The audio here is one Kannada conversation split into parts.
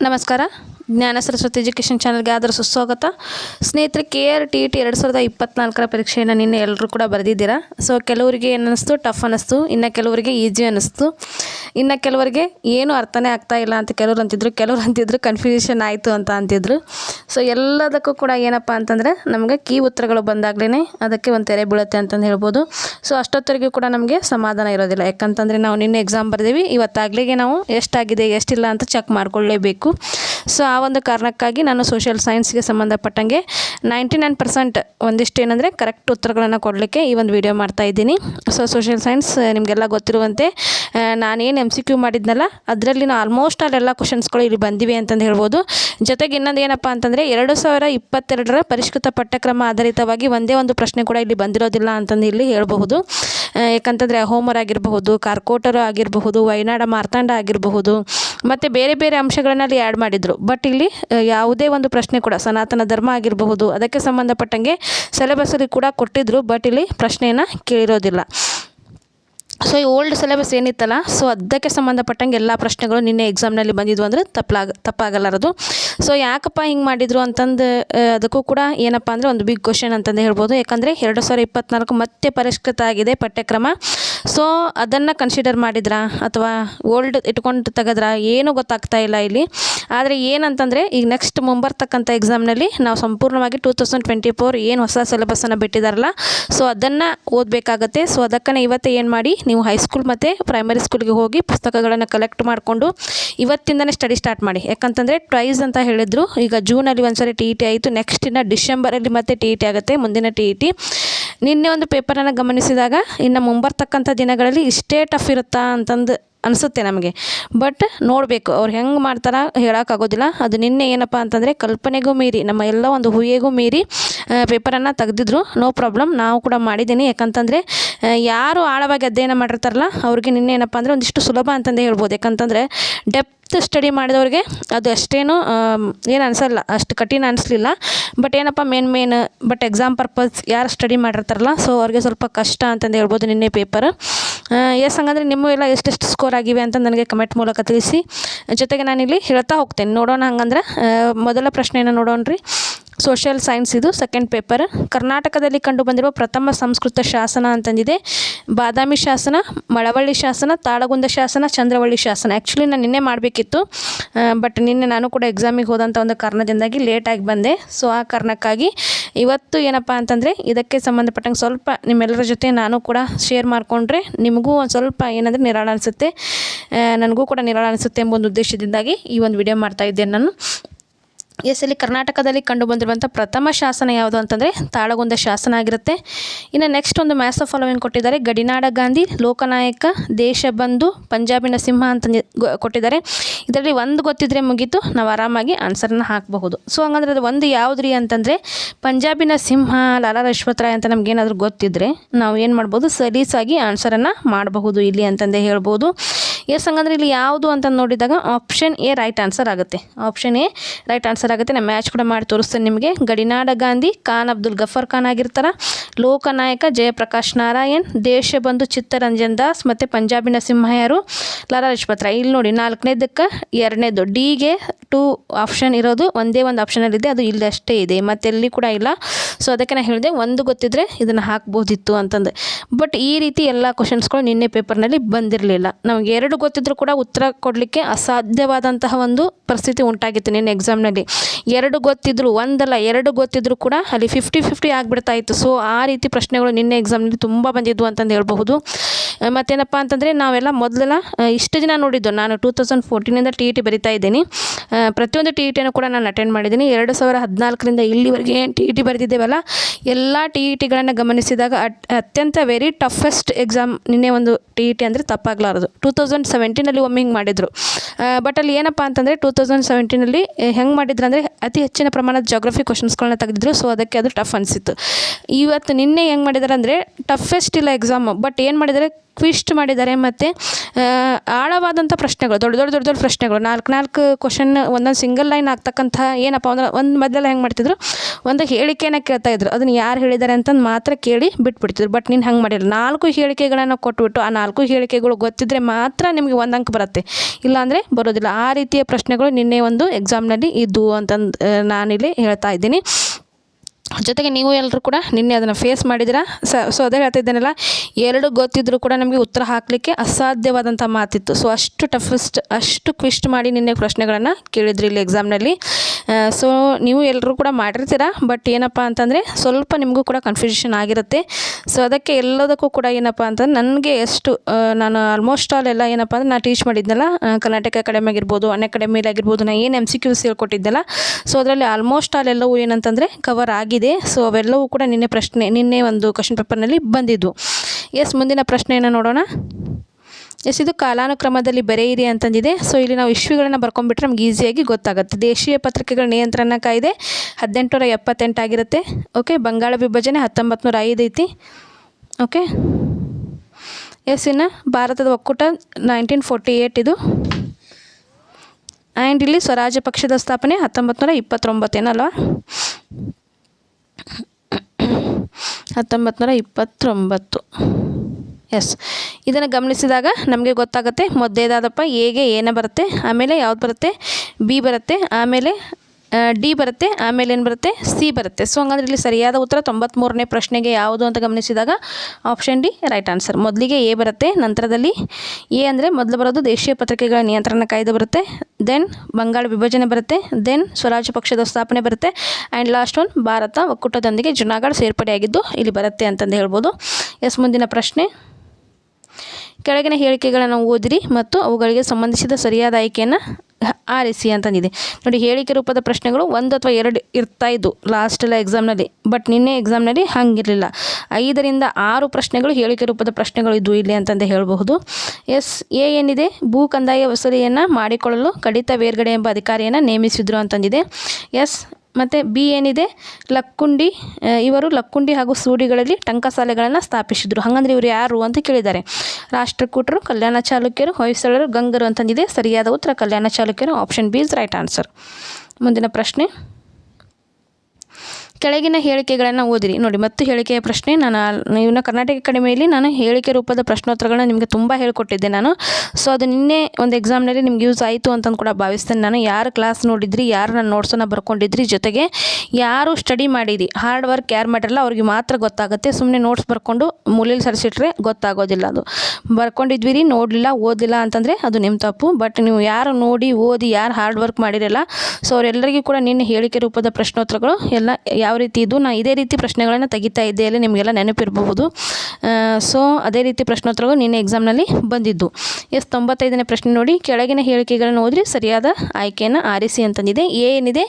ನಮಸ್ಕಾರ. ಜ್ಞಾನ ಸರಸ್ವತಿ ಎಜುಕೇಷನ್ ಚಾನಲ್ಗೆ ಆದರೂ ಸುಸ್ವಾಗತ ಸ್ನೇಹಿತರೆ ಕೆ ಆರ್ ಟಿ ಟಿ ಎರಡು ಸಾವಿರದ ಇಪ್ಪತ್ನಾಲ್ಕರ ಪರೀಕ್ಷೆಯನ್ನು ನಿನ್ನೆ ಎಲ್ಲರೂ ಕೂಡ ಬರೆದಿದ್ದೀರಾ? ಸೊ ಕೆಲವರಿಗೆ ಏನು ಅನ್ನಿಸ್ತು ಟಫ್ ಅನ್ನಿಸ್ತು ಇನ್ನು ಕೆಲವರಿಗೆ ಈಜಿ ಅನ್ನಿಸ್ತು ಇನ್ನು ಕೆಲವರಿಗೆ ಏನು ಅರ್ಥನೇ ಆಗ್ತಾ ಇಲ್ಲ ಅಂತ ಕೆಲವ್ರು ಅಂತಿದ್ರು. ಕೆಲವ್ರು ಅಂತಿದ್ರು ಕನ್ಫ್ಯೂಷನ್ ಆಯಿತು ಅಂತ ಅಂತಿದ್ರು. ಸೊ ಎಲ್ಲದಕ್ಕೂ ಕೂಡ ಏನಪ್ಪ ಅಂತಂದರೆ, ನಮಗೆ ಕೀ ಉತ್ತರಗಳು ಬಂದಾಗಲೇ ಅದಕ್ಕೆ ಒಂದು ತೆರೆ ಬೀಳುತ್ತೆ ಅಂತಂದು ಹೇಳ್ಬೋದು. ಸೊ ಅಷ್ಟೊತ್ತರಿಗೂ ಕೂಡ ನಮಗೆ ಸಮಾಧಾನ ಇರೋದಿಲ್ಲ. ಯಾಕಂತಂದರೆ ನಾವು ನಿನ್ನೆ ಎಕ್ಸಾಮ್ ಬರೆದೀವಿ, ಇವತ್ತಾಗಲಿಗೆ ನಾವು ಎಷ್ಟಾಗಿದೆ, ಎಷ್ಟಿಲ್ಲ ಅಂತ ಚೆಕ್ ಮಾಡ್ಕೊಳ್ಳೇಬೇಕು ಸೊ ಆ ಒಂದು ಕಾರಣಕ್ಕಾಗಿ ನಾನು ಸೋಷಿಯಲ್ ಸೈನ್ಸ್ಗೆ ಸಂಬಂಧಪಟ್ಟಂಗೆ ನೈಂಟಿ ನೈನ್ ಪರ್ಸೆಂಟ್ ಒಂದಿಷ್ಟು ಏನಂದರೆ ಕರೆಕ್ಟ್ ಉತ್ತರಗಳನ್ನು ಕೊಡಲಿಕ್ಕೆ ಈ ಒಂದು ವಿಡಿಯೋ ಮಾಡ್ತಾ ಇದ್ದೀನಿ. ಸೊ ಸೋಷಿಯಲ್ ಸೈನ್ಸ್ ನಿಮಗೆಲ್ಲ ಗೊತ್ತಿರುವಂತೆ ಆ, ನಾನೇನು ಎಂ ಸಿ ಕ್ಯೂ ಮಾಡಿದ್ನಲ್ಲ ಅದರಲ್ಲಿನ ಆಲ್ಮೋಸ್ಟ್ ಅಲ್ಲೆಲ್ಲ ಕ್ವಶನ್ಸ್ಗಳು ಇಲ್ಲಿ ಬಂದಿವೆ ಅಂತಂದು ಹೇಳ್ಬೋದು. ಜೊತೆಗೆ ಇನ್ನೊಂದು ಏನಪ್ಪ ಅಂತಂದರೆ ಎರಡು ಸಾವಿರ ಇಪ್ಪತ್ತೆರಡರ ಪರಿಷ್ಕೃತ ಪಠ್ಯಕ್ರಮ ಆಧಾರಿತವಾಗಿ ಒಂದೇ ಒಂದು ಪ್ರಶ್ನೆ ಕೂಡ ಇಲ್ಲಿ ಬಂದಿರೋದಿಲ್ಲ ಅಂತಂದು ಇಲ್ಲಿ ಹೇಳಬಹುದು. ಆ, ಯಾಕಂತಂದರೆ ಅಹೋಮರ್ ಆಗಿರಬಹುದು ಕಾರ್ಕೋಟರು ಆಗಿರಬಹುದು ವೈನಾಡ ಮಾರ್ತಾಂಡ ಆಗಿರಬಹುದು ಮತ್ತು ಬೇರೆ ಬೇರೆ ಅಂಶಗಳನ್ನ ಅಲ್ಲಿ ಆ್ಯಡ್ ಮಾಡಿದರು. ಬಟ್ ಇಲ್ಲಿ ಯಾವುದೇ ಒಂದು ಪ್ರಶ್ನೆ ಕೂಡ, ಸನಾತನ ಧರ್ಮ ಆಗಿರಬಹುದು, ಅದಕ್ಕೆ ಸಂಬಂಧಪಟ್ಟಂಗೆ ಸಿಲೆಬಸ್ಸಲ್ಲಿ ಕೂಡ ಕೊಟ್ಟಿದ್ದರು ಬಟ್ ಇಲ್ಲಿ ಪ್ರಶ್ನೆಯನ್ನು ಕೇಳಿರೋದಿಲ್ಲ. ಸೊ ಈ ಓಲ್ಡ್ ಸಿಲೆಬಸ್ ಏನಿತ್ತಲ್ಲ ಸೊ ಅದಕ್ಕೆ ಸಂಬಂಧಪಟ್ಟಂಗೆ ಎಲ್ಲ ಪ್ರಶ್ನೆಗಳು ನಿನ್ನೆ ಎಕ್ಸಾಮ್ನಲ್ಲಿ ಬಂದಿದ್ವು ಅಂದರೆ ತಪ್ಪಲಾಗ ತಪ್ಪಾಗಲಾರದು. ಸೊ ಯಾಕಪ್ಪ ಹಿಂಗೆ ಮಾಡಿದರು ಅಂತಂದು ಅದಕ್ಕೂ ಕೂಡ ಏನಪ್ಪ ಅಂದರೆ ಒಂದು ಬಿಗ್ ಕ್ವಶನ್ ಅಂತಂದು ಹೇಳ್ಬೋದು. ಯಾಕಂದರೆ ಎರಡು ಸಾವಿರ ಇಪ್ಪತ್ನಾಲ್ಕು ಮತ್ತೆ ಪರಿಷ್ಕೃತ ಆಗಿದೆ ಪಠ್ಯಕ್ರಮ. ಸೊ ಅದನ್ನು ಕನ್ಸಿಡರ್ ಮಾಡಿದ್ರಾ? ಅಥವಾ ಓಲ್ಡ್ ಇಟ್ಕೊಂಡು ತೆಗೆದ್ರಾ? ಏನೂ ಗೊತ್ತಾಗ್ತಾ ಇಲ್ಲ ಇಲ್ಲಿ. ಆದರೆ ಏನಂತಂದರೆ, ಈಗ ನೆಕ್ಸ್ಟ್ ಮುಂಬರ್ತಕ್ಕಂಥ ಎಕ್ಸಾಮ್ನಲ್ಲಿ ನಾವು ಸಂಪೂರ್ಣವಾಗಿ ಟೂ ತೌಸಂಡ್ ಟ್ವೆಂಟಿ ಫೋರ್ ಏನು ಹೊಸ ಸಿಲೆಬಸ್ಸನ್ನು ಬಿಟ್ಟಿದ್ದಾರಲ್ಲ ಸೊ ಅದನ್ನು ಓದಬೇಕಾಗತ್ತೆ. ಸೊ ಅದಕ್ಕನೇ ಇವತ್ತೇ ಏನು ಮಾಡಿ, ನೀವು ಹೈಸ್ಕೂಲ್ ಮತ್ತು ಪ್ರೈಮರಿ ಸ್ಕೂಲ್ಗೆ ಹೋಗಿ ಪುಸ್ತಕಗಳನ್ನು ಕಲೆಕ್ಟ್ ಮಾಡಿಕೊಂಡು ಇವತ್ತಿಂದನೇ ಸ್ಟಡಿ ಸ್ಟಾರ್ಟ್ ಮಾಡಿ. ಯಾಕಂತಂದರೆ ಟ್ವೈಸ್ ಅಂತ ಹೇಳಿದರು. ಈಗ ಜೂನಲ್ಲಿ ಒಂದು ಸರಿ ಟಿ ಇ ಟಿ ಆಯಿತು. ನೆಕ್ಸ್ಟ್ ಇನ್ನು ಡಿಸೆಂಬರಲ್ಲಿ ಮತ್ತೆ ಟಿ ಇ ಟಿ ಆಗುತ್ತೆ, ಮುಂದಿನ ಟಿ ಇ ಟಿ ನಿನ್ನೆ ಒಂದು ಪೇಪರನ್ನು ಗಮನಿಸಿದಾಗ ಇನ್ನು ಮುಂಬರ್ತಕ್ಕಂಥ ದಿನಗಳಲ್ಲಿ ಇಷ್ಟೇ ಟಫ್ ಇರುತ್ತಾ ಅಂತಂದು ಅನಿಸುತ್ತೆ ನಮಗೆ. ಬಟ್ ನೋಡಬೇಕು, ಅವ್ರು ಹೆಂಗೆ ಮಾಡ್ತಾರೆ ಹೇಳೋಕ್ಕಾಗೋದಿಲ್ಲ. ಅದು ನಿನ್ನೆ ಏನಪ್ಪ ಅಂತಂದರೆ ಕಲ್ಪನೆಗೂ ಮೀರಿ, ನಮ್ಮ ಎಲ್ಲ ಒಂದು ಊಹೆಗೂ ಮೀರಿ ಪೇಪರನ್ನು ತೆಗೆದಿದ್ರು. ನೋ ಪ್ರಾಬ್ಲಮ್ ನಾವು ಕೂಡ ಮಾಡಿದ್ದೀನಿ. ಯಾಕಂತಂದರೆ ಯಾರು ಆಳವಾಗಿ ಅಧ್ಯಯನ ಮಾಡಿರ್ತಾರಲ್ಲ, ಅವ್ರಿಗೆ ನಿನ್ನೆ ಏನಪ್ಪ ಅಂದರೆ ಒಂದಿಷ್ಟು ಸುಲಭ ಅಂತಂದೇ ಹೇಳ್ಬೋದು. ಯಾಕಂತಂದರೆ ಡೆಪ್ತ್ ಸ್ಟಡಿ ಮಾಡಿದವ್ರಿಗೆ ಅದು ಅಷ್ಟೇನು ಏನು ಅನಿಸಲ್ಲ, ಅಷ್ಟು ಕಠಿಣ ಅನಿಸ್ಲಿಲ್ಲ. ಬಟ್ ಏನಪ್ಪ main main but exam purpose ಯಾರು ಸ್ಟಡಿ ಮಾಡಿರ್ತಾರಲ್ಲ ಸೊ ಅವ್ರಿಗೆ ಸ್ವಲ್ಪ ಕಷ್ಟ ಅಂತಂದು ಹೇಳ್ಬೋದು ನಿನ್ನೆ ಪೇಪರ್ ಎಸ್ ಹಂಗಂದ್ರೆ ನಿಮ್ಮ ಎಲ್ಲ ಎಷ್ಟೆಷ್ಟು ಸ್ಕೋರ್ ಆಗಿವೆ ಅಂತ ನನಗೆ ಕಮೆಂಟ್ ಮೂಲಕ ತಿಳಿಸಿ. ಜೊತೆಗೆ ನಾನಿಲ್ಲಿ ಹೇಳ್ತಾ ಹೋಗ್ತೇನೆ. ನೋಡೋಣ ಹಂಗಂದ್ರೆ ಮೊದಲ ಪ್ರಶ್ನೆಯನ್ನು ನೋಡೋಣ ರೀ ಸೋಷಿಯಲ್ ಸೈನ್ಸ್ ಇದು ಸೆಕೆಂಡ್ ಪೇಪರ್ ಕರ್ನಾಟಕದಲ್ಲಿ ಕಂಡುಬಂದಿರುವ ಪ್ರಥಮ ಸಂಸ್ಕೃತ ಶಾಸನ ಅಂತಂದಿದೆ. ಬಾದಾಮಿ ಶಾಸನ, ಮಳವಳ್ಳಿ ಶಾಸನ, ತಾಳಗುಂದ ಶಾಸನ, ಚಂದ್ರವಳ್ಳಿ ಶಾಸನ. ಆ್ಯಕ್ಚುಲಿ ನಾನು ನಿನ್ನೆ ಮಾಡಬೇಕಿತ್ತು. ಬಟ್ ನಿನ್ನೆ ನಾನು ಕೂಡ ಎಕ್ಸಾಮಿಗೆ ಹೋದಂಥ ಒಂದು ಕಾರಣದಿಂದಾಗಿ ಲೇಟಾಗಿ ಬಂದೆ. ಸೊ ಆ ಕಾರಣಕ್ಕಾಗಿ ಇವತ್ತು ಏನಪ್ಪ ಅಂತಂದರೆ, ಇದಕ್ಕೆ ಸಂಬಂಧಪಟ್ಟಂಗೆ ಸ್ವಲ್ಪ ನಿಮ್ಮೆಲ್ಲರ ಜೊತೆ ನಾನು ಕೂಡ ಶೇರ್ ಮಾಡಿಕೊಂಡ್ರೆ ನಿಮಗೂ ಒಂದು ಸ್ವಲ್ಪ ಏನಂದರೆ ನಿರಾಳ ಅನಿಸುತ್ತೆ. ನನಗೂ ಕೂಡ ನಿರಾಳ ಅನಿಸುತ್ತೆ ಎಂಬ ಒಂದು ಉದ್ದೇಶದಿಂದಾಗಿ ಈ ಒಂದು ವಿಡಿಯೋ ಮಾಡ್ತಾ ಇದ್ದೇನೆ ನಾನು. ಎಸ್ ಇಲ್ಲಿ ಕರ್ನಾಟಕದಲ್ಲಿ ಕಂಡುಬಂದಿರುವಂಥ ಪ್ರಥಮ ಶಾಸನ ಯಾವುದು ಅಂತಂದರೆ ತಾಳಗುಂದ ಶಾಸನ ಆಗಿರುತ್ತೆ. ಇನ್ನು ನೆಕ್ಸ್ಟ್ ಒಂದು ಮ್ಯಾಸ್ ಆಫ್ ಫಾಲೋವಿಂಗ್ ಕೊಟ್ಟಿದ್ದಾರೆ. ಗಡಿನಾಡ ಗಾಂಧಿ, ಲೋಕನಾಯಕ, ದೇಶಬಂಧು, ಪಂಜಾಬಿನ ಸಿಂಹ ಅಂತ ಕೊಟ್ಟಿದ್ದಾರೆ. ಇದರಲ್ಲಿ ಒಂದು ಗೊತ್ತಿದ್ರೆ ಮುಗೀತು. ನಾವು ಆರಾಮಾಗಿ ಆನ್ಸರ್ನ ಹಾಕಬಹುದು. ಸೊ ಹಂಗಂದ್ರೆ ಅದು ಒಂದು ಯಾವುದ್ರಿ ಅಂತಂದರೆ ಪಂಜಾಬಿನ ಸಿಂಹ, ಲಾಲಾ ರಾಯ್ ಅಂತ ನಮಗೇನಾದರೂ ಗೊತ್ತಿದ್ದರೆ ನಾವು ಏನು ಮಾಡ್ಬೋದು? ಸಲೀಸಾಗಿ ಆನ್ಸರನ್ನು ಮಾಡಬಹುದು ಇಲ್ಲಿ ಅಂತಂದೇ ಹೇಳ್ಬೋದು. ಎಸ್ ಹಂಗಂದ್ರೆ ಇಲ್ಲಿ ಯಾವುದು ಅಂತ ನೋಡಿದಾಗ ಆಪ್ಷನ್ ಎ ರೈಟ್ ಆನ್ಸರ್ ಆಗುತ್ತೆ. ಆಪ್ಷನ್ ಎ ರೈಟ್ ಆನ್ಸರ್ ಆಗುತ್ತೆ. ನಾನು ಮ್ಯಾಚ್ ಕೂಡ ಮಾಡಿ ತೋರಿಸ್ತೇನೆ ನಿಮಗೆ. ಗಡಿನಾಡ ಗಾಂಧಿ, ಖಾನ್ ಅಬ್ದುಲ್ ಗಫರ್ ಖಾನ್ ಆಗಿರ್ತಾರೆ. ಲೋಕನಾಯಕ ಜಯಪ್ರಕಾಶ್ ನಾರಾಯಣ್ ದೇಶಬಂಧು ಚಿತ್ತರಂಜನ್ ದಾಸ್ ಮತ್ತು ಪಂಜಾಬಿನ ಸಿಂಹ ಯಾರು? ಲಾಲಾ ಲಜಪತ್ ರಾಯ್. ಇಲ್ಲಿ ನೋಡಿ ನಾಲ್ಕನೇದಕ್ಕೆ ಎರಡನೇದು ಡಿಗೆ ಟು ಆಪ್ಷನ್ ಇರೋದು. ಒಂದೇ ಒಂದು ಆಪ್ಷನಲ್ಲಿದೆ ಅದು ಇಲ್ಲಿ ಅಷ್ಟೇ ಇದೆ. ಮತ್ತೆಲ್ಲಿ ಕೂಡ ಇಲ್ಲ. ಸೊ ಅದಕ್ಕೆ ನಾನು ಹೇಳಿದೆ, ಒಂದು ಗೊತ್ತಿದ್ರೆ ಇದನ್ನು ಹಾಕ್ಬೋದಿತ್ತು ಅಂತಂದು. ಬಟ್ ಈ ರೀತಿ ಎಲ್ಲ ಕ್ವಶನ್ಸ್ಗಳು ನಿನ್ನೆ ಪೇಪರ್ನಲ್ಲಿ ಬಂದಿರಲಿಲ್ಲ. ನಮಗೆ ಎರಡು ಗೊತ್ತಿದ್ರು ಕೂಡ ಉತ್ತರ ಕೊಡಲಿಕ್ಕೆ ಅಸಾಧ್ಯವಾದಂತಹ ಒಂದು ಪರಿಸ್ಥಿತಿ ಉಂಟಾಗಿತ್ತು ನಿನ್ನ ಎಕ್ಸಾಮ್ನಲ್ಲಿ ಎರಡು ಗೊತ್ತಿದ್ರು, ಒಂದಲ್ಲ, ಎರಡು ಗೊತ್ತಿದ್ರು ಕೂಡ ಅಲ್ಲಿ ಫಿಫ್ಟಿ ಫಿಫ್ಟಿ ಆಗಿಬಿಡ್ತಾ ಇತ್ತು. ಸೊ ಆ ರೀತಿ ಪ್ರಶ್ನೆಗಳು ನಿನ್ನೆ ಎಕ್ಸಾಮ್ನಲ್ಲಿ ತುಂಬ ಬಂದಿದ್ವು ಅಂತಂದು ಹೇಳ್ಬಹುದು. ಮತ್ತೇನಪ್ಪ ಅಂತಂದರೆ ನಾವೆಲ್ಲ ಮೊದಲೆಲ್ಲ ಇಷ್ಟು ದಿನ ನೋಡಿದ್ದು. ನಾನು ಟೂ ತೌಸಂಡ್ ಫೋರ್ಟೀನಿಂದ ಟಿ ಇ ಟಿ ಬರಿತಾ ಇದ್ದೀನಿ. ಪ್ರತಿಯೊಂದು ಟಿ ಇ ಟಿಯನ್ನು ಕೂಡ ನಾನು ಅಟೆಂಡ್ ಮಾಡಿದ್ದೀನಿ. ಎರಡು ಸಾವಿರ ಹದಿನಾಲ್ಕರಿಂದ ಇಲ್ಲಿವರೆಗೆ ಏನು ಟಿ ಇ ಟಿ ಬರೆದಿದ್ದೇವಲ್ಲ, ಎಲ್ಲ ಟಿ ಇ ಟಿಗಳನ್ನು ಗಮನಿಸಿದಾಗ ಅತ್ಯಂತ ವೆರಿ ಟಫೆಸ್ಟ್ ಎಕ್ಸಾಮ್ ನಿನ್ನೆ ಒಂದು ಟಿ ಇ ಟಿ ಅಂದರೆ ತಪ್ಪಾಗಲಾರದು. ಟೂ ತೌಸಂಡ್ ಸೆವೆಂಟೀನಲ್ಲಿ ಒಮ್ಮೆ ಹಿಂಗೆ ಮಾಡಿದರು. ಬಟ್ ಅಲ್ಲಿ ಏನಪ್ಪ ಅಂತಂದರೆ ಟೂ ತೌಸಂಡ್ ಸೆವೆಂಟೀನಲ್ಲಿ ಹೆಂಗೆ ಮಾಡಿದ್ರು ಅಂದರೆ ಅತಿ ಹೆಚ್ಚಿನ ಪ್ರಮಾಣದ ಜೋಗ್ರಫಿ ಕ್ವಶನ್ಸ್ಗಳನ್ನ ತೆಗೆದಿದ್ರು. ಸೊ ಅದಕ್ಕೆ ಅದು ಟಫ್ ಅನಿಸಿತ್ತು. ಇವತ್ತು ನಿನ್ನೆ ಹೆಂಗೆ ಮಾಡಿದ್ದಾರೆ ಅಂದರೆ ಟಫೆಸ್ಟ್ ಇಲ್ಲ ಎಕ್ಸಾಮು ಬಟ್ ಏನು ಮಾಡಿದ್ದಾರೆ ಕ್ವಿಸ್ಟ್ ಮಾಡಿದ್ದಾರೆ ಮತ್ತು ಆಳವಾದಂಥ ಪ್ರಶ್ನೆಗಳು, ದೊಡ್ಡ ದೊಡ್ಡ ದೊಡ್ಡ ದೊಡ್ಡ ಪ್ರಶ್ನೆಗಳು. ನಾಲ್ಕು ನಾಲ್ಕು ಕ್ವಶನ್ ಒಂದೊಂದು ಸಿಂಗಲ್ ಲೈನ್ ಆಗ್ತಕ್ಕಂಥ ಏನಪ್ಪ ಅಂದ್ರೆ ಒಂದು ಮೊದಲೆಲ್ಲ ಹೆಂಗೆ ಮಾಡ್ತಿದ್ರು? ಒಂದು ಹೇಳಿಕೆನ ಕೇಳ್ತಾ ಇದ್ರು. ಅದನ್ನು ಯಾರು ಹೇಳಿದ್ದಾರೆ ಅಂತಂದು ಮಾತ್ರ ಕೇಳಿ ಬಿಟ್ಬಿಡ್ತಿದ್ರು. ಬಟ್ ನೀನು ಹಂಗೆ ಮಾಡಿಲ್ಲ. ನಾಲ್ಕು ಹೇಳಿಕೆಗಳನ್ನು ಕೊಟ್ಬಿಟ್ಟು, ಆ ನಾಲ್ಕು ಹೇಳಿಕೆಗಳು ಗೊತ್ತಿದ್ದರೆ ಮಾತ್ರ ನಿಮಗೆ ಒಂದು ಅಂಕ ಬರುತ್ತೆ. ಇಲ್ಲಾಂದರೆ ಬರೋದಿಲ್ಲ. ಆ ರೀತಿಯ ಪ್ರಶ್ನೆಗಳು ನಿನ್ನೆ ಒಂದು ಎಕ್ಸಾಮ್ನಲ್ಲಿ ಇದ್ದವು ಅಂತಂದು ನಾನಿಲ್ಲಿ ಹೇಳ್ತಾ ಇದ್ದೀನಿ. ಜೊತೆಗೆ ನೀವು ಎಲ್ಲರೂ ಕೂಡ ನಿನ್ನೆ ಅದನ್ನು ಫೇಸ್ ಮಾಡಿದ್ದೀರಾ? ಸ ಅದೇ ಹೇಳ್ತಾ ಇದ್ದೇನಲ್ಲ, ಎರಡು ಗೊತ್ತಿದ್ದರೂ ಕೂಡ ನಮಗೆ ಉತ್ತರ ಹಾಕಲಿಕ್ಕೆ ಅಸಾಧ್ಯವಾದಂಥ ಮಾತಿತ್ತು. ಸೊ ಅಷ್ಟು ಟಫೆಸ್ಟ್ ಅಷ್ಟು ಕ್ವಿಸ್ಟ್ ಮಾಡಿ ನಿನ್ನೆ ಪ್ರಶ್ನೆಗಳನ್ನು ಕೇಳಿದ್ರಿ ಇಲ್ಲಿ ಎಕ್ಸಾಮ್ನಲ್ಲಿ ಸೊ ನೀವು ಎಲ್ಲರೂ ಕೂಡ ಮಾಡಿರ್ತೀರ? ಬಟ್ ಏನಪ್ಪ ಅಂತಂದರೆ, ಸ್ವಲ್ಪ ನಿಮಗೂ ಕೂಡ ಕನ್ಫ್ಯೂಷನ್ ಆಗಿರುತ್ತೆ. ಸೊ ಅದಕ್ಕೆ ಎಲ್ಲದಕ್ಕೂ ಕೂಡ ಏನಪ್ಪ ಅಂತಂದ್ರೆ, ನನಗೆ ಎಷ್ಟು ನಾನು ಆಲ್ಮೋಸ್ಟ್ ಆಲ್ ಎಲ್ಲ ಏನಪ್ಪ ಅಂದ್ರೆ ನಾನು ಟೀಚ್ ಮಾಡಿದ್ನಲ್ಲ ಕರ್ನಾಟಕ ಅಕಾಡೆಮಿ ಆಗಿರ್ಬೋದು ಅನ್ ಅಕಾಡೆಮಿಲಿ ಆಗಿರ್ಬೋದು ನಾನು ಏನು ಎಂ ಸಿ ಕ್ಯೂಸ್ ಹೇಳ್ಕೊಟ್ಟಿದ್ದೆಲ್ಲ ಸೊ ಅದರಲ್ಲಿ ಆಲ್ಮೋಸ್ಟ್ ಆಲ್ ಎಲ್ಲವೂ ಏನಂತಂದರೆ ಕವರ್ ಆಗಿದೆ ಸೊ ಅವೆಲ್ಲವೂ ಕೂಡ ನಿನ್ನೆ ಪ್ರಶ್ನೆ, ನಿನ್ನೆ ಒಂದು ಕ್ವಶನ್ ಪೇಪರ್ನಲ್ಲಿ ಬಂದಿದ್ವು ಎಸ್ ಮುಂದಿನ ಪ್ರಶ್ನೆಯನ್ನು ನೋಡೋಣ. ಎಸ್ ಇದು ಕಾಲಾನುಕ್ರಮದಲ್ಲಿ ಬರೆಯಿರಿ ಅಂತಂದಿದೆ. ಸೊ ಇಲ್ಲಿ ನಾವು ಇಶ್ವಿಗಳನ್ನು ಬರ್ಕೊಂಡ್ಬಿಟ್ರೆ ನಮ್ಗೆ ಈಸಿಯಾಗಿ ಗೊತ್ತಾಗುತ್ತೆ. ದೇಶೀಯ ಪತ್ರಿಕೆಗಳ ನಿಯಂತ್ರಣ ಕಾಯ್ದೆ ಹದಿನೆಂಟುನೂರ ಎಪ್ಪತ್ತೆಂಟಾಗಿರುತ್ತೆ ಓಕೆ ಬಂಗಾಳ ವಿಭಜನೆ ಹತ್ತೊಂಬತ್ತು ನೂರ ಐದು ಐತಿ. ಓಕೆ ಎಸ್ ಇನ್ನು ಭಾರತದ ಒಕ್ಕೂಟ ನೈನ್ಟೀನ್ ಫೋರ್ಟಿ ಏಯ್ಟ್ ಇದು. ಆ್ಯಂಡ್ ಇಲ್ಲಿ ಸ್ವರಾಜ್ಯ ಪಕ್ಷದ ಸ್ಥಾಪನೆ ಹತ್ತೊಂಬತ್ತು ನೂರ ಇಪ್ಪತ್ತೊಂಬತ್ತೇನಲ್ವಾ? ಹತ್ತೊಂಬತ್ತು ನೂರ ಇಪ್ಪತ್ತೊಂಬತ್ತು ಎಸ್ ಇದನ್ನು ಗಮನಿಸಿದಾಗ ನಮಗೆ ಗೊತ್ತಾಗುತ್ತೆ ಮೊದಲೇದಾದಪ್ಪ, ಎಗೆ ಏನೇ ಬರುತ್ತೆ, ಆಮೇಲೆ ಯಾವ್ದು ಬರುತ್ತೆ, ಬಿ ಬರುತ್ತೆ, ಆಮೇಲೆ ಡಿ ಬರುತ್ತೆ, ಆಮೇಲೆ ಏನು ಬರುತ್ತೆ? ಸಿ ಬರುತ್ತೆ. ಸೊ ಹಂಗಂದ್ರೆ ಇಲ್ಲಿ ಸರಿಯಾದ ಉತ್ತರ ತೊಂಬತ್ತ್ಮೂರನೇ ಪ್ರಶ್ನೆಗೆ ಯಾವುದು ಅಂತ ಗಮನಿಸಿದಾಗ ಆಪ್ಷನ್ ಡಿ ರೈಟ್ ಆನ್ಸರ್ ಮೊದಲಿಗೆ ಎ ಬರುತ್ತೆ, ನಂತರದಲ್ಲಿ ಎ ಅಂದರೆ ಮೊದಲು ಬರೋದು ದೇಶೀಯ ಪತ್ರಿಕೆಗಳ ನಿಯಂತ್ರಣ ಕಾಯ್ದೆ ಬರುತ್ತೆ ದೆನ್ ಬಂಗಾಳ ವಿಭಜನೆ ಬರುತ್ತೆ ದೆನ್ ಸ್ವರಾಜ್ಯ ಪಕ್ಷದ ಸ್ಥಾಪನೆ ಬರುತ್ತೆ ಆ್ಯಂಡ್ ಲಾಸ್ಟ್ ಒನ್ ಭಾರತ ಒಕ್ಕೂಟದೊಂದಿಗೆ ಜುನಾಗಢ ಸೇರ್ಪಡೆಯಾಗಿದ್ದು ಇಲ್ಲಿ ಬರುತ್ತೆ ಅಂತಂದು ಹೇಳ್ಬೋದು. ಎಸ್ ಮುಂದಿನ ಪ್ರಶ್ನೆ. ಕೆಳಗಿನ ಹೇಳಿಕೆಗಳನ್ನು ಓದಿರಿ ಮತ್ತು ಅವುಗಳಿಗೆ ಸಂಬಂಧಿಸಿದ ಸರಿಯಾದ ಆಯ್ಕೆಯನ್ನು ಆರಿಸಿ ಅಂತಂದಿದೆ ನೋಡಿ, ಹೇಳಿಕೆ ರೂಪದ ಪ್ರಶ್ನೆಗಳು ಒಂದು ಅಥವಾ ಎರಡು ಇರ್ತಾ ಇದ್ವು ಲಾಸ್ಟೆಲ್ಲ ಎಕ್ಸಾಮ್ನಲ್ಲಿ ಬಟ್ ನಿನ್ನೆ ಎಕ್ಸಾಮ್ನಲ್ಲಿ ಹಾಗಿರಲಿಲ್ಲ. ಐದರಿಂದ ಆರು ಪ್ರಶ್ನೆಗಳು ಹೇಳಿಕೆ ರೂಪದ ಪ್ರಶ್ನೆಗಳು ಇದ್ವು ಇಲ್ಲಿ ಅಂತಂದು ಹೇಳಬಹುದು. ಎಸ್, ಎ ಏನಿದೆ? ಭೂ ಕಂದಾಯ ವಸೂಲಿಯನ್ನು ಮಾಡಿಕೊಳ್ಳಲು ಕಡಿತ ಬೇರ್ಗಡೆ ಎಂಬ ಅಧಿಕಾರಿಯನ್ನು ನೇಮಿಸಿದ್ರು ಅಂತಂದಿದೆ. ಎಸ್ ಮತ್ತು ಬಿ ಏನಿದೆ? ಲಕ್ಕುಂಡಿ ಇವರು ಲಕ್ಕುಂಡಿ ಹಾಗೂ ಸೂಡಿಗಳಲ್ಲಿ ಟಂಕಸಾಲೆಗಳನ್ನು ಸ್ಥಾಪಿಸಿದರು. ಹಾಗಂದ್ರೆ ಇವರು ಯಾರು ಅಂತ ಕೇಳಿದ್ದಾರೆ. ರಾಷ್ಟ್ರಕೂಟರು, ಕಲ್ಯಾಣ ಚಾಲುಕ್ಯರು, ಹೊಯ್ಸಳರು, ಗಂಗರು ಅಂತಂದಿದೆ. ಸರಿಯಾದ ಉತ್ತರ, Kalyana ಚಾಲುಕ್ಯರು option B is right answer ಮುಂದಿನ ಪ್ರಶ್ನೆ. ಕೆಳಗಿನ ಹೇಳಿಕೆಗಳನ್ನು ಓದಿರಿ. ನೋಡಿ, ಮತ್ತು ಹೇಳಿಕೆಯ ಪ್ರಶ್ನೆ, ನಾನು ಇವನ್ನ ಕರ್ನಾಟಕ ಅಕಾಡೆಮಿಯಲ್ಲಿ ನಾನು ಹೇಳಿಕೆ ರೂಪದ ಪ್ರಶ್ನೋತ್ತರಗಳನ್ನ ನಿಮಗೆ ತುಂಬ ಹೇಳಿಕೊಟ್ಟಿದ್ದೆ ನಾನು. ಸೊ ಅದು ನಿನ್ನೆ ಒಂದು ಎಕ್ಸಾಮ್ನಲ್ಲಿ ನಿಮ್ಗೆ ಯೂಸ್ ಆಯಿತು ಅಂತಂದು ಕೂಡ ಭಾವಿಸ್ತೇನೆ ನಾನು. ಯಾರು ಕ್ಲಾಸ್ ನೋಡಿದ್ರಿ ಯಾರು ನನ್ನ ನೋಟ್ಸನ್ನು ಬರ್ಕೊಂಡಿದ್ರಿ ಜೊತೆಗೆ ಯಾರು ಸ್ಟಡಿ ಮಾಡಿರಿ ಹಾರ್ಡ್ ವರ್ಕ್ ಯಾರು ಮಾಡಿರಲ್ಲ ಅವ್ರಿಗೆ ಮಾತ್ರ ಗೊತ್ತಾಗುತ್ತೆ. ಸುಮ್ಮನೆ ನೋಟ್ಸ್ ಬರ್ಕೊಂಡು ಮೂಲೆಯಲ್ಲಿ ಸರಿಸಿಟ್ರೆ ಗೊತ್ತಾಗೋದಿಲ್ಲ ಅದು. ಬರ್ಕೊಂಡಿದ್ವಿ ರೀ ನೋಡಲಿಲ್ಲ ಓದಿಲ್ಲ ಅಂತಂದರೆ ಅದು ನಿಮ್ಮ ತಪ್ಪು. ಬಟ್ ನೀವು ಯಾರು ನೋಡಿ, ಓದಿ ಯಾರು ಹಾರ್ಡ್ ವರ್ಕ್ ಮಾಡಿರಲ್ಲ ಸೊ ಅವರೆಲ್ಲರಿಗೂ ಕೂಡ ನಿನ್ನೆ ಹೇಳಿಕೆ ರೂಪದ ಪ್ರಶ್ನೋತ್ತರಗಳು ಎಲ್ಲ ಯಾವ ರೀತಿ ಇದು, ನಾ ಇದೇ ರೀತಿ ಪ್ರಶ್ನೆಗಳನ್ನು ತೆಗಿತಾ ಇದ್ದೆ ಅಲ್ಲಿ ನಿಮಗೆಲ್ಲ ನೆನಪಿರಬಹುದು. ಸೊ ಅದೇ ರೀತಿ ಪ್ರಶ್ನೋತ್ತರಗಳು ನಿನ್ನೆ ಎಕ್ಸಾಮ್ನಲ್ಲಿ ಬಂದಿದ್ದು. ಎಸ್, ತೊಂಬತ್ತೈದನೇ ಪ್ರಶ್ನೆ ನೋಡಿ, ಕೆಳಗಿನ ಹೇಳಿಕೆಗಳನ್ನು ಓದ್ರಿ ಸರಿಯಾದ ಆಯ್ಕೆಯನ್ನು ಆರಿಸಿ ಅಂತಂದಿದೆ. ಎ ಏನಿದೆ?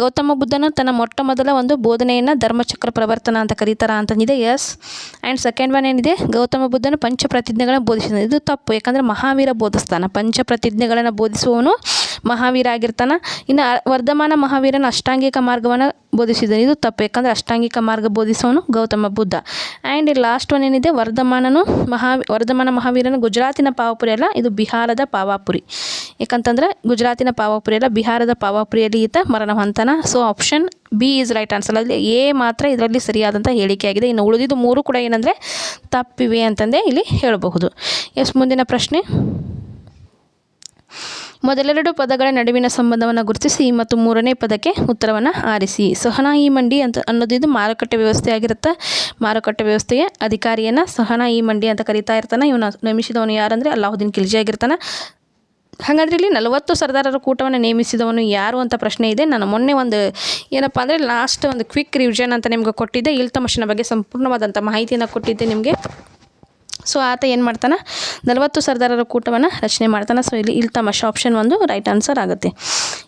ಗೌತಮ ಬುದ್ಧನು ತನ್ನ ಮೊಟ್ಟ ಮೊದಲ ಒಂದು ಬೋಧನೆಯನ್ನು ಧರ್ಮಚಕ್ರ ಪ್ರವರ್ತನ ಅಂತ ಕರೀತಾರ ಅಂತಂದಿದೆ. ಎಸ್. ಆ್ಯಂಡ್ ಸೆಕೆಂಡ್ ಒನ್ ಏನಿದೆ? ಗೌತಮ ಬುದ್ಧನು ಪಂಚ ಪ್ರತಿಜ್ಞೆಗಳನ್ನು ಬೋಧಿಸಿದ ಇದು ತಪ್ಪು. ಯಾಕಂದರೆ ಮಹಾವೀರ ಬೋಧಿಸ್ತಾನ. ಪಂಚ ಪ್ರತಿಜ್ಞೆಗಳನ್ನು ಬೋಧಿಸುವವನು ಮಹಾವೀರ ಆಗಿರ್ತಾನ. ಇನ್ನು ವರ್ಧಮಾನ ಮಹಾವೀರನ ಅಷ್ಟಾಂಗಿಕ ಮಾರ್ಗವನ್ನು ಬೋಧಿಸಿದನು. ಇದು ತಪ್ಪು. ಯಾಕಂದರೆ ಅಷ್ಟಾಂಗಿಕ ಮಾರ್ಗ ಬೋಧಿಸೋನು Gautama Buddha. And last one ಏನಿದೆ? ವರ್ಧಮಾನನು ಮಹಾ ವರ್ಧಮಾನ ಮಹಾವೀರನ ಗುಜರಾತಿನ ಪಾವಪುರಿ ಅಲ್ಲ, ಇದು ಬಿಹಾರದ ಪಾವಾಪುರಿ. ಯಾಕಂತಂದ್ರೆ ಗುಜರಾತಿನ ಪಾವಾಪುರಿ ಅಲ್ಲ, ಬಿಹಾರದ ಪಾವಾಪುರಿಯಲ್ಲಿ ಈತ ಮರಣ ಹೊಂತಾನ so option B is right answer ಅಲ್ಲಿ ಎ ಮಾತ್ರ ಇದರಲ್ಲಿ ಸರಿಯಾದಂಥ ಹೇಳಿಕೆಯಾಗಿದೆ ಇನ್ನು ಉಳಿದಿದ್ದು ಮೂರು ಕೂಡ ಏನಂದರೆ ತಪ್ಪಿವೆ ಅಂತಂದೇ ಇಲ್ಲಿ ಹೇಳಬಹುದು. ಎಸ್ ಮುಂದಿನ ಪ್ರಶ್ನೆ? ಮೊದಲೆರಡು ಪದಗಳ ನಡುವಿನ ಸಂಬಂಧವನ್ನು ಗುರುತಿಸಿ ಮತ್ತು ಮೂರನೇ ಪದಕ್ಕೆ ಉತ್ತರವನ್ನು ಆರಿಸಿ. ಸಹನಾಯಿ ಮಂಡಿ ಅಂತ ಅನ್ನೋದು ಇದು ಮಾರುಕಟ್ಟೆ ವ್ಯವಸ್ಥೆ ಆಗಿರುತ್ತೆ. ಮಾರುಕಟ್ಟೆ ವ್ಯವಸ್ಥೆಯ ಅಧಿಕಾರಿಯನ್ನು ಸಹನಾಯಿ ಮಂಡಿ ಅಂತ ಕರೀತಾ ಇರ್ತಾನೆ. ಇವನು ನೇಮಿಸಿದವನು ಯಾರಂದರೆ ಅಲ್ಲಾಹುದ್ದೀನ್ ಖಿಲ್ಜಿ ಆಗಿರ್ತಾನೆ. ಹಾಗಾದ್ರೆ ಇಲ್ಲಿ ನಲವತ್ತು ಸರ್ದಾರರ ಕೂಟವನ್ನು ನೇಮಿಸಿದವನು ಯಾರು ಅಂತ ಪ್ರಶ್ನೆ ಇದೆ. ನಾನು ಮೊನ್ನೆ ಒಂದು ಏನಪ್ಪ ಅಂದರೆ ಲಾಸ್ಟ್ ಒಂದು ಕ್ವಿಕ್ ರಿವಿಷನ್ ಅಂತ ನಿಮ್ಗೆ ಕೊಟ್ಟಿದ್ದೆ. ಇಲ್ತಮಶನ ಬಗ್ಗೆ ಸಂಪೂರ್ಣವಾದಂಥ ಮಾಹಿತಿಯನ್ನು ಕೊಟ್ಟಿದ್ದೆ ನಿಮಗೆ. ಸೊ ಆತ ಏನು ಮಾಡ್ತಾನೆ? ನಲವತ್ತು ಸರ್ದಾರರ ಕೂಟವನ್ನು ರಚನೆ ಮಾಡ್ತಾನೆ. ಸೊ ಇಲ್ಲಿ ಇಲ್ಲಿ ತಮಾಷ ಆಪ್ಷನ್ ಒಂದು ರೈಟ್ ಆನ್ಸರ್ ಆಗುತ್ತೆ.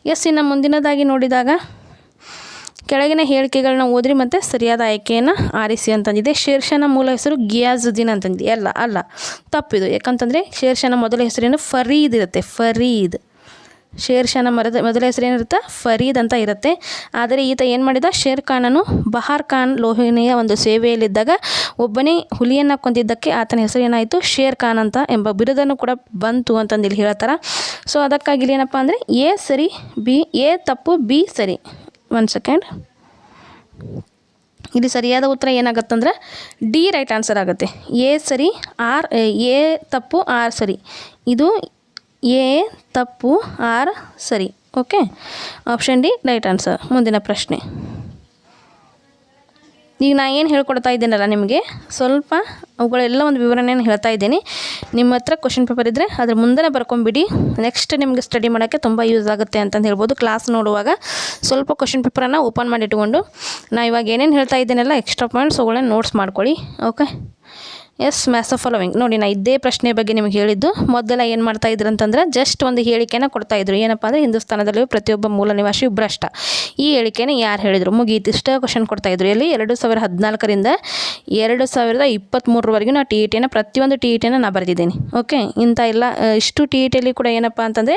ಎಸ್ ಇನ್ನು ಮುಂದಿನದಾಗಿ ನೋಡಿದಾಗ, ಕೆಳಗಿನ ಹೇಳಿಕೆಗಳನ್ನ ಓದ್ರಿ ಮತ್ತು ಸರಿಯಾದ ಆಯ್ಕೆಯನ್ನು ಆರಿಸಿ ಅಂತಂದಿದೆ. ಶೇರ್ಷನ ಮೂಲ ಹೆಸರು ಗಿಯಾಜುದ್ದೀನ್ ಅಂತಂದಿದೆ. ಅಲ್ಲ ಅಲ್ಲ, ತಪ್ಪಿದು. ಯಾಕಂತಂದರೆ ಶೇರ್ಷನ ಮೊದಲ ಹೆಸರೇನು ಫರೀದ್ ಇರುತ್ತೆ. ಫರೀದ್. ಶೇರ್ ಶಾನ ಮರದ, ಮೊದಲ ಹೆಸರು ಏನಿರುತ್ತೆ ಫರೀದ್ ಅಂತ ಇರುತ್ತೆ. ಆದರೆ ಈತ ಏನು ಮಾಡಿದ? ಶೇರ್ ಖಾನನು ಬಹಾರ್ ಖಾನ್ ಲೋಹಿನಿಯ ಒಂದು ಸೇವೆಯಲ್ಲಿದ್ದಾಗ ಒಬ್ಬನೇ ಹುಲಿಯನ್ನು ಕೊಂದಿದ್ದಕ್ಕೆ ಆತನ ಹೆಸರು ಏನಾಯಿತು? ಶೇರ್ ಖಾನ್ ಅಂತ ಎಂಬ ಬಿರುದನ್ನು ಕೂಡ ಬಂತು ಅಂತಂದು ಇಲ್ಲಿ ಹೇಳ್ತಾರೆ. ಸೊ, ಅದಕ್ಕಾಗಿ ಇಲ್ಲಿ ಏನಪ್ಪ ಅಂದರೆ ಎ ಸರಿ, ಬಿ, ಎ ತಪ್ಪು, ಬಿ ಸರಿ. ಒನ್ ಸೆಕೆಂಡ್ ಇಲ್ಲಿ ಸರಿಯಾದ ಉತ್ತರ ಏನಾಗುತ್ತಂದ್ರೆ ಡಿ ರೈಟ್ ಆನ್ಸರ್ ಆಗುತ್ತೆ. ಎ ಸರಿ, ಆರ್ ಎ ತಪ್ಪು, ಆರ್ ಸರಿ. ಇದು ಎ, ತಪ್ಪು, ಆರ್, ಸರಿ. Okay? Option D, right answer. ಮುಂದಿನ ಪ್ರಶ್ನೆ. ಈಗ ನಾ ಏನು ಹೇಳ್ಕೊಡ್ತಾ ಇದ್ದೀನಲ್ಲ ನಿಮಗೆ? ಸ್ವಲ್ಪ ಅವುಗಳೆಲ್ಲ ಒಂದು ವಿವರಣೆಯನ್ನು ಹೇಳ್ತಾ ಇದ್ದೀನಿ. ನಿಮ್ಮ ಹತ್ರ ಕ್ವಶನ್ ಪೇಪರ್ ಇದ್ದರೆ ಅದ್ರ ಮುಂದೆ ಬರ್ಕೊಂಬಿಡಿ. ನೆಕ್ಸ್ಟ್ ನಿಮಗೆ ಸ್ಟಡಿ ಮಾಡೋಕ್ಕೆ ತುಂಬ ಯೂಸ್ ಆಗುತ್ತೆ ಅಂತಂದು ಹೇಳ್ಬೋದು. ಕ್ಲಾಸ್ ನೋಡುವಾಗ ಸ್ವಲ್ಪ ಕ್ವಶನ್ ಪೇಪರನ್ನು ಓಪನ್ ಮಾಡಿ ಇಟ್ಕೊಂಡು ನಾ ಇವಾಗ ಏನೇನು ಹೇಳ್ತಾ ಇದ್ದೀನಲ್ಲ ಎಕ್ಸ್ಟ್ರಾ ಪಾಯಿಂಟ್ಸ್ ಅವುಗಳನ್ನ ನೋಟ್ಸ್ ಮಾಡ್ಕೊಳ್ಳಿ. Okay yes match of following ನೋಡಿ, ನಾ ಇದೇ ಪ್ರಶ್ನೆ ಬಗ್ಗೆ ನಿಮಗೆ ಹೇಳಿದ್ದು. ಮೊದಲ ಏನು ಮಾಡ್ತಾ ಇದ್ರು ಅಂತಂದ್ರೆ ಜಸ್ಟ್ ಒಂದು ಹೇಳಿಕೆನ ಕೊಡ್ತಾ ಇದ್ರು. ಏನಪ್ಪ ಅಂದರೆ ಹಿಂದೂಸ್ತಾನದಲ್ಲಿ ಪ್ರತಿಯೊಬ್ಬ ಮೂಲ ನಿವಾಸಿ ಭ್ರಷ್ಟ. ಈ ಹೇಳಿಕೆನ ಯಾರು ಹೇಳಿದರು? ಮುಗೀತು. ಇಷ್ಟೇ ಕ್ವಶನ್ ಕೊಡ್ತಾ ಇದ್ರು. ಇಲ್ಲಿ ಎರಡು ಸಾವಿರದ ಹದಿನಾಲ್ಕರಿಂದ ಎರಡು ಸಾವಿರದ ಇಪ್ಪತ್ತ್ಮೂರವರೆಗೂ ನಾ ಟಿ ಇ ಟಿನ ಪ್ರತಿಯೊಂದು ಟಿ ಇ ಟಿನ ನಾ ಬರೆದಿದ್ದೀನಿ. ಓಕೆ ಇಂಥ ಎಲ್ಲ ಇಷ್ಟು ಟಿ ಇ ಟಿಯಲ್ಲಿ ಕೂಡ ಏನಪ್ಪ ಅಂತಂದರೆ